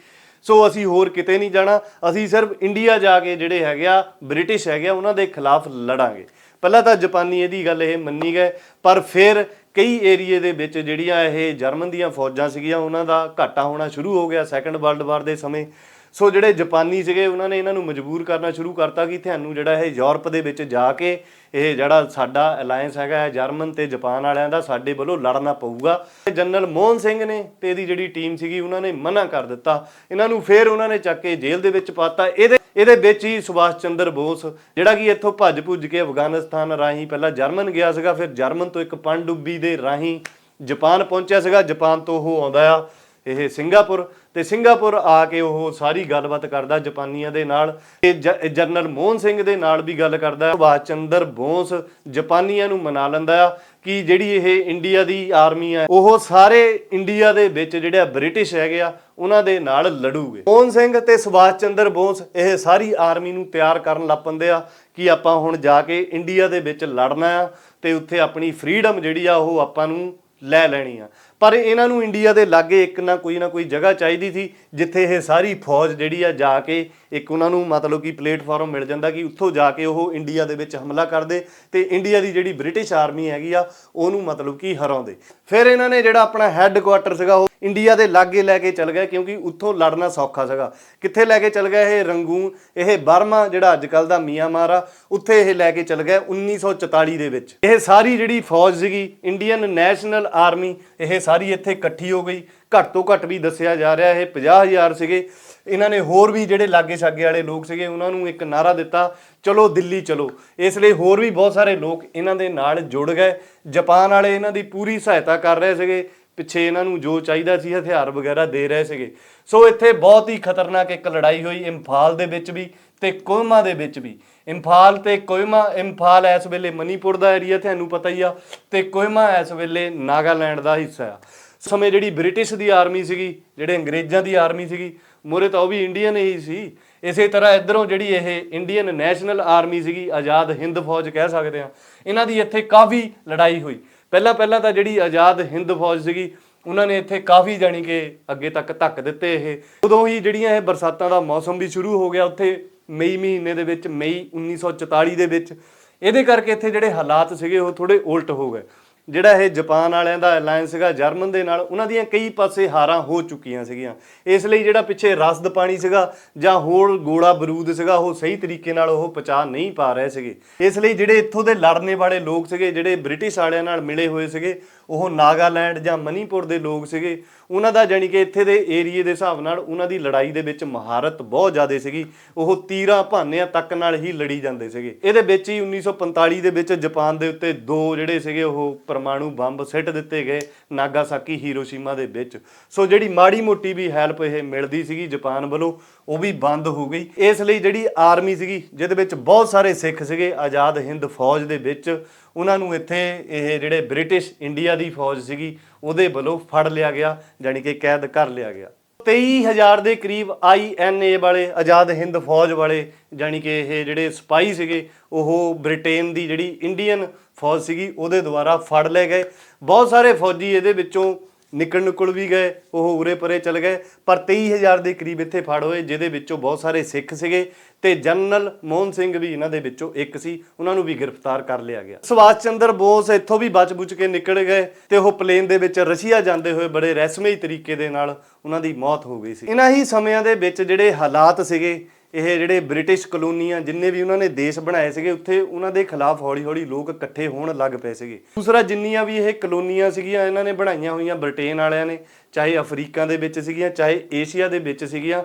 ਸੋ ਅਸੀਂ ਹੋਰ ਕਿਤੇ ਨਹੀਂ ਜਾਣਾ, ਅਸੀਂ ਸਿਰਫ ਇੰਡੀਆ ਜਾ ਕੇ ਜਿਹੜੇ ਹੈਗੇ ਆ, ਬ੍ਰਿਟਿਸ਼ ਹੈਗੇ ਆ, ਉਹਨਾਂ ਦੇ ਖਿਲਾਫ ਲੜਾਂਗੇ। ਪਹਿਲਾਂ ਤਾਂ ਜਾਪਾਨੀ ਇਹਦੀ ਗੱਲ ਇਹ ਮੰਨੀ ਗਏ, ਪਰ ਫਿਰ ਕਈ ਏਰੀਏ ਦੇ ਵਿੱਚ ਜਿਹੜੀਆਂ ਇਹ ਜਰਮਨ ਦੀਆਂ ਫੌਜਾਂ ਸੀਗੀਆਂ, ਉਹਨਾਂ ਦਾ ਘਾਟਾ ਹੋਣਾ ਸ਼ੁਰੂ ਹੋ ਗਿਆ ਸੈਕੰਡ ਵਰਲਡ ਵਾਰ ਦੇ ਸਮੇਂ। ਸੋ ਜਿਹੜੇ ਜਾਪਾਨੀ ਸੀਗੇ, ਉਹਨਾਂ ਨੇ ਇਹਨਾਂ ਨੂੰ ਮਜਬੂਰ ਕਰਨਾ ਸ਼ੁਰੂ ਕਰਤਾ ਕਿ ਤੁਹਾਨੂੰ ਜਿਹੜਾ ਇਹ ਯੂਰਪ ਦੇ ਵਿੱਚ ਜਾ ਕੇ ਇਹ ਜਿਹੜਾ ਸਾਡਾ ਅਲਾਈਅੰਸ ਹੈਗਾ ਹੈ, ਜਰਮਨ ਤੇ ਜਾਪਾਨ ਵਾਲਿਆਂ ਦਾ, ਸਾਡੇ ਵੱਲੋਂ ਲੜਨਾ ਪਊਗਾ। ਜਨਰਲ ਮੋਹਨ ਸਿੰਘ ਨੇ ਤੇ ਇਹਦੀ ਜਿਹੜੀ ਟੀਮ ਸੀਗੀ, ਉਹਨਾਂ ਨੇ ਮਨਾ ਕਰ ਦਿੱਤਾ। ਇਹਨਾਂ ਨੂੰ ਫੇਰ ਉਹਨਾਂ ਨੇ ਚੱਕ ਕੇ ਜੇਲ੍ਹ ਦੇ ਵਿੱਚ ਪਾਤਾ। ਇਹਦੇ ਇਹਦੇ ਵਿੱਚ ਹੀ ਸੁਭਾਸ਼ ਚੰਦਰ ਬੋਸ, ਜਿਹੜਾ ਕਿ ਇੱਥੋਂ ਭੱਜ ਭੁੱਜ ਕੇ ਅਫਗਾਨਿਸਤਾਨ ਰਾਹੀਂ ਪਹਿਲਾਂ ਜਰਮਨ ਗਿਆ ਸੀਗਾ, ਫਿਰ ਜਰਮਨ ਤੋਂ ਇੱਕ ਪਣਡੁੱਬੀ ਦੇ ਰਾਹੀਂ ਜਾਪਾਨ ਪਹੁੰਚਿਆ ਸੀਗਾ। ਜਾਪਾਨ ਤੋਂ ਉਹ ਆਉਂਦਾ ਆ, ਇਹ ਸਿੰਗਾਪੁਰ। ਤੇ ਸਿੰਗਾਪੁਰ ਆ ਕੇ ਉਹ ਸਾਰੀ ਗੱਲਬਾਤ ਕਰਦਾ ਜਾਪਾਨੀਆਂ ਦੇ ਨਾਲ। ਤੇ ਜ- ਜਨਰਲ ਮੋਹਨ ਸਿੰਘ ਦੇ ਨਾਲ ਵੀ ਗੱਲ ਕਰਦਾ। ਸੁਭਾਸ਼ ਚੰਦਰ ਬੋਸ ਜਾਪਾਨੀਆਂ ਨੂੰ ਮਨਾ ਲੈਂਦਾ ਆ। ਕਿ ਜਿਹੜੀ ਇਹ ਇੰਡੀਆ ਦੀ ਆਰਮੀ ਆ, ਉਹ ਸਾਰੇ ਇੰਡੀਆ ਦੇ ਵਿੱਚ ਜਿਹੜੇ ਆ ਬ੍ਰਿਟਿਸ਼ ਹੈਗੇ ਆ, ਉਹਨਾਂ ਦੇ ਨਾਲ ਲੜੂਗੇ। ਮੋਹਨ ਸਿੰਘ ਤੇ ਸੁਭਾਸ਼ ਚੰਦਰ ਬੋਸ ਇਹ ਸਾਰੀ ਆਰਮੀ ਨੂੰ ਤਿਆਰ ਕਰਨ ਲੱਗ ਪੈਂਦੇ ਆ ਕਿ ਆਪਾਂ ਹੁਣ ਜਾ ਕੇ ਇੰਡੀਆ ਦੇ ਵਿੱਚ ਲੜਨਾ ਆ ਤੇ ਉੱਥੇ ਆਪਣੀ ਫ੍ਰੀडम ਜਿਹੜੀ ਆ ਉਹ ਆਪਾਂ ਨੂੰ ਲੈ ਲੈਣੀ ਆ। ਪਰ ਇਹਨਾਂ ਨੂੰ ਇੰਡੀਆ ਦੇ ਲਾਗੇ ਇੱਕ ਨਾ ਕੋਈ ਨਾ ਕੋਈ ਜਗ੍ਹਾ ਚਾਹੀਦੀ ਸੀ, ਜਿੱਥੇ ਇਹ ਸਾਰੀ ਫੌਜ ਜਿਹੜੀ ਆ ਜਾ ਕੇ ਇੱਕ ਉਹਨਾਂ ਨੂੰ ਮਤਲਬ ਕਿ ਪਲੇਟਫਾਰਮ ਮਿਲ ਜਾਂਦਾ ਕਿ ਉੱਥੋਂ ਜਾ ਕੇ ਉਹ ਇੰਡੀਆ ਦੇ ਵਿੱਚ ਹਮਲਾ ਕਰਦੇ ਤੇ ਇੰਡੀਆ ਦੀ ਜਿਹੜੀ ਬ੍ਰਿਟਿਸ਼ ਆਰਮੀ ਹੈਗੀ ਆ, ਉਹਨੂੰ ਮਤਲਬ ਕਿ ਹਰਾਉਂਦੇ। ਫਿਰ ਇਹਨਾਂ ਨੇ ਜਿਹੜਾ ਆਪਣਾ ਹੈੱਡਕੁਆਟਰ ਸੀਗਾ ਉਹ ਇੰਡੀਆ ਦੇ ਲਾਗੇ ਲੈ ਕੇ ਚਲ ਗਏ ਕਿਉਂਕਿ ਉੱਥੋਂ ਲੜਨਾ ਸੌਖਾ ਸੀਗਾ। ਕਿੱਥੇ ਲੈ ਕੇ ਚਲ ਗਏ ਇਹ ਰੰਗੂਨ, ਇਹ ਬਰਮਾ ਜਿਹੜਾ ਅੱਜ ਕੱਲ ਦਾ ਮੀਆਂਮਾਰ ਆ, ਉੱਥੇ ਇਹ ਲੈ ਕੇ ਚਲ ਗਏ 1944 ਦੇ ਵਿੱਚ। ਇਹ ਸਾਰੀ ਜਿਹੜੀ ਫੌਜ ਸੀਗੀ ਇੰਡੀਅਨ ਨੈਸ਼ਨਲ ਆਰਮੀ ਇਹ ਸਾਰੀ ਇੱਥੇ ਇਕੱਠੀ ਹੋ ਗਈ। ਘੱਟ ਤੋਂ ਘੱਟ ਵੀ ਦੱਸਿਆ ਜਾ ਰਿਹਾ, ਇਹ 50000 ਸੀਗੇ। ਇਹਨਾਂ ਨੇ ਹੋਰ ਵੀ ਜਿਹੜੇ ਲਾਗੇ ਛਾਗੇ ਵਾਲੇ ਲੋਕ ਸੀਗੇ, ਉਹਨਾਂ ਨੂੰ ਇੱਕ ਨਾਰਾ ਦਿੱਤਾ, ਚਲੋ ਦਿੱਲੀ ਚਲੋ। ਇਸ ਲਈ ਹੋਰ ਵੀ ਬਹੁਤ ਸਾਰੇ ਲੋਕ ਇਹਨਾਂ ਦੇ ਨਾਲ ਜੁੜ ਗਏ। ਜਾਪਾਨ ਵਾਲੇ ਇਹਨਾਂ ਦੀ ਪੂਰੀ ਸਹਾਇਤਾ ਕਰ ਰਹੇ ਸੀਗੇ। ਪਿੱਛੇ ਇਹਨਾਂ ਨੂੰ ਜੋ ਚਾਹੀਦਾ ਸੀ, ਹਥਿਆਰ ਵਗੈਰਾ ਦੇ ਰਹੇ ਸੀਗੇ। ਸੋ ਇੱਥੇ ਬਹੁਤ ਹੀ ਖਤਰਨਾਕ ਇੱਕ ਲੜਾਈ ਹੋਈ, ਇੰਫਾਲ ਦੇ ਵਿੱਚ ਵੀ ਤੇ ਕੋਇਮਾ ਦੇ ਵਿੱਚ ਵੀ। ਇੰਫਾਲ ਤੇ ਕੋਇਮਾ, ਇੰਫਾਲ ਇਸ ਵੇਲੇ ਮਨੀਪੁਰ ਦਾ ਏਰੀਆ ਤੁਹਾਨੂੰ ਪਤਾ ਹੀ ਆ ਤੇ ਕੋਇਮਾ ਇਸ ਵੇਲੇ ਨਾਗਾਲੈਂਡ ਦਾ ਹਿੱਸਾ ਆ। ਸਮੇਂ ਜਿਹੜੀ ਬ੍ਰਿਟਿਸ਼ ਦੀ ਆਰਮੀ ਸੀਗੀ, ਜਿਹੜੇ ਅੰਗਰੇਜ਼ਾਂ ਦੀ ਆਰਮੀ ਸੀਗੀ ਮੋਰੇ ਤਾਂ ਉਹ ਵੀ ਇੰਡੀਅਨ ਹੀ ਸੀ। ਇਸੇ ਤਰ੍ਹਾਂ ਇਧਰੋਂ ਜਿਹੜੀ ਇਹ ਇੰਡੀਅਨ ਨੈਸ਼ਨਲ ਆਰਮੀ ਸੀਗੀ, ਆਜ਼ਾਦ ਹਿੰਦ ਫੌਜ ਕਹਿ ਸਕਦੇ ਆ ਇਹਨਾਂ ਦੀ ਇੱਥੇ ਕਾਫੀ ਲੜਾਈ ਹੋਈ। ਪਹਿਲਾਂ ਪਹਿਲਾਂ ਤਾਂ ਜਿਹੜੀ ਆਜ਼ਾਦ ਹਿੰਦ ਫੌਜ ਸੀਗੀ, ਉਹਨਾਂ ਨੇ ਇੱਥੇ ਕਾਫੀ ਜਾਣੀ ਕਿ ਅੱਗੇ ਤੱਕ ਧੱਕ ਦਿੱਤੇ ਇਹ। ਉਦੋਂ ਹੀ ਜਿਹੜੀਆਂ ਇਹ ਬਰਸਾਤਾਂ ਦਾ ਮੌਸਮ ਵੀ ਸ਼ੁਰੂ ਹੋ ਗਿਆ ਉੱਥੇ, ਮਈ ਮਹੀਨੇ ਦੇ ਵਿੱਚ, ਮਈ 1944 ਦੇ ਵਿੱਚ। ਇਹਦੇ ਕਰਕੇ ਇੱਥੇ ਜਿਹੜੇ ਹਾਲਾਤ ਸੀਗੇ, ਉਹ ਥੋੜੇ ਉਲਟ ਹੋ ਗਏ। ਜਿਹੜਾ ਇਹ ਜਾਪਾਨ ਵਾਲਿਆਂ ਦਾ ਅਲਾਈਅੰਸ ਸੀਗਾ ਜਰਮਨ ਦੇ ਨਾਲ, ਉਹਨਾਂ ਦੀਆਂ ਕਈ ਪਾਸੇ ਹਾਰਾਂ ਹੋ ਚੁੱਕੀਆਂ ਸੀਗੀਆਂ। ਇਸ ਲਈ ਜਿਹੜਾ ਪਿੱਛੇ ਰਸਦ ਪਾਣੀ ਸੀਗਾ ਜਾਂ ਹੋਰ ਗੋਲਾ ਬਰੂਦ ਸੀਗਾ, ਉਹ ਸਹੀ ਤਰੀਕੇ ਨਾਲ ਉਹ ਪਚਾ ਨਹੀਂ ਪਾ ਰਹੇ ਸੀਗੇ। ਇਸ ਲਈ ਜਿਹੜੇ ਇੱਥੋਂ ਦੇ ਲੜਨੇ ਵਾਲੇ ਲੋਕ ਸੀਗੇ, ਜਿਹੜੇ ਬ੍ਰਿਟਿਸ਼ ਵਾਲਿਆਂ ਨਾਲ ਮਿਲੇ ਹੋਏ ਸੀਗੇ, ਉਹ ਨਾਗਾਲੈਂਡ ਜਾਂ ਮਨੀਪੁਰ ਦੇ ਲੋਕ ਸੀਗੇ ਉਹਨਾਂ ਦਾ ਜਾਨੀ ਕਿ ਇੱਥੇ ਦੇ ਏਰੀਏ ਦੇ ਹਿਸਾਬ ਨਾਲ ਉਹਨਾਂ ਦੀ ਲੜਾਈ ਦੇ ਵਿੱਚ ਮਹਾਰਤ ਬਹੁਤ ਜ਼ਿਆਦਾ ਸੀਗੀ। ਉਹ ਤੀਰਾਂ ਭਾਨਿਆਂ ਤੱਕ ਨਾਲ ਹੀ ਲੜੀ ਜਾਂਦੇ ਸੀਗੇ। ਇਹਦੇ ਵਿੱਚ ਹੀ 1945 ਦੇ ਵਿੱਚ ਜਾਪਾਨ ਦੇ ਉੱਤੇ ਦੋ ਜਿਹੜੇ ਸੀਗੇ, ਉਹ ਪਰਮਾਣੂ ਬੰਬ ਸਿੱਟ ਦਿੱਤੇ ਗਏ ਨਾਗਾਸਾਕੀ ਹੀਰੋਸ਼ੀਮਾ ਦੇ ਵਿੱਚ। ਸੋ ਜਿਹੜੀ ਮਾੜੀ ਮੋਟੀ ਵੀ ਹੈਲਪ ਇਹ ਮਿਲਦੀ ਸੀਗੀ ਜਾਪਾਨ ਵੱਲੋਂ, ਉਹ ਵੀ ਬੰਦ ਹੋ ਗਈ। ਇਸ ਲਈ ਜਿਹੜੀ ਆਰਮੀ ਸੀਗੀ, ਜਿਹਦੇ ਵਿੱਚ ਬਹੁਤ ਸਾਰੇ ਸਿੱਖ ਸੀਗੇ, ਆਜ਼ਾਦ ਹਿੰਦ ਫੌਜ ਦੇ ਵਿੱਚ ਉਹਨਾਂ ਨੂੰ ਇੱਥੇ ਇਹ ਜਿਹੜੇ ਬ੍ਰਿਟਿਸ਼ ਇੰਡੀਆ ਦੀ ਫੌਜ ਸੀਗੀ, ਉਹਦੇ ਵੱਲੋਂ ਫੜ ਲਿਆ ਗਿਆ, ਜਾਣੀ ਕਿ ਕੈਦ ਕਰ ਲਿਆ ਗਿਆ। 23000 ਦੇ ਕਰੀਬ ਆਈਐਨਏ ਵਾਲੇ, ਆਜ਼ਾਦ ਹਿੰਦ ਫੌਜ ਵਾਲੇ, ਜਾਣੀ ਕਿ ਇਹ ਜਿਹੜੇ ਸਪਾਈ ਸੀਗੇ, ਉਹ ਬ੍ਰਿਟੇਨ ਦੀ ਜਿਹੜੀ ਇੰਡੀਅਨ ਫੌਜ ਸੀਗੀ, ਉਹਦੇ ਦੁਆਰਾ ਫੜ ਲਏ ਗਏ। ਬਹੁਤ ਸਾਰੇ ਫੌਜੀ ਇਹਦੇ ਵਿੱਚੋਂ ਨਿਕਲ ਨਿਕਲ ਵੀ ਗਏ, ਉਹ ਉਰੇ ਪਰੇ ਚਲ ਗਏ। ਪਰ 23000 ਦੇ ਕਰੀਬ ਇੱਥੇ ਫੜ ਹੋਏ, ਜਿਹਦੇ ਵਿੱਚੋਂ ਬਹੁਤ ਸਾਰੇ ਸਿੱਖ ਸੀਗੇ ਤੇ ਜਨਰਲ ਮੋਹਨ ਸਿੰਘ ਵੀ ਇਹਨਾਂ ਦੇ ਵਿੱਚੋਂ ਇੱਕ ਸੀ। ਉਹਨਾਂ ਨੂੰ ਵੀ ਗ੍ਰਿਫਤਾਰ ਕਰ ਲਿਆ ਗਿਆ। ਸੁਭਾਸ਼ ਚੰਦਰ ਬੋਸ ਇੱਥੋਂ ਵੀ ਬਚ-ਬੁਚ ਕੇ ਨਿਕਲ ਗਏ ਤੇ ਉਹ ਪਲੇਨ ਦੇ ਵਿੱਚ ਰਸ਼ੀਆ ਜਾਂਦੇ ਹੋਏ ਬੜੇ ਰਹਿਸਮਈ ਤਰੀਕੇ ਦੇ ਨਾਲ ਉਹਨਾਂ ਦੀ ਮੌਤ ਹੋ ਗਈ ਸੀ। ਇਹਨਾਂ ਹੀ ਸਮਿਆਂ ਦੇ ਵਿੱਚ ਜਿਹੜੇ ਹਾਲਾਤ ਸੀਗੇ ਇਹ ਜਿਹੜੇ ਬ੍ਰਿਟਿਸ਼ ਕਲੋਨੀਆਂ ਜਿੰਨੇ ਵੀ ਉਹਨਾਂ ਨੇ ਦੇਸ਼ ਬਣਾਏ ਸੀਗੇ, ਉੱਥੇ ਉਹਨਾਂ ਦੇ ਖਿਲਾਫ ਹੌਲੀ-ਹੌਲੀ ਲੋਕ ਇਕੱਠੇ ਹੋਣ ਲੱਗ ਪਏ ਸੀਗੇ। ਦੂਸਰਾ, ਜਿੰਨੀਆਂ ਵੀ ਇਹ ਕਲੋਨੀਆਂ ਸੀਗੀਆਂ, ਇਹਨਾਂ ਨੇ ਬਣਾਈਆਂ ਹੋਈਆਂ ਬ੍ਰਿਟੇਨ ਵਾਲਿਆਂ ਨੇ, ਚਾਹੇ ਅਫਰੀਕਾ ਦੇ ਵਿੱਚ ਸੀਗੀਆਂ, ਚਾਹੇ ਏਸ਼ੀਆ ਦੇ ਵਿੱਚ ਸੀਗੀਆਂ,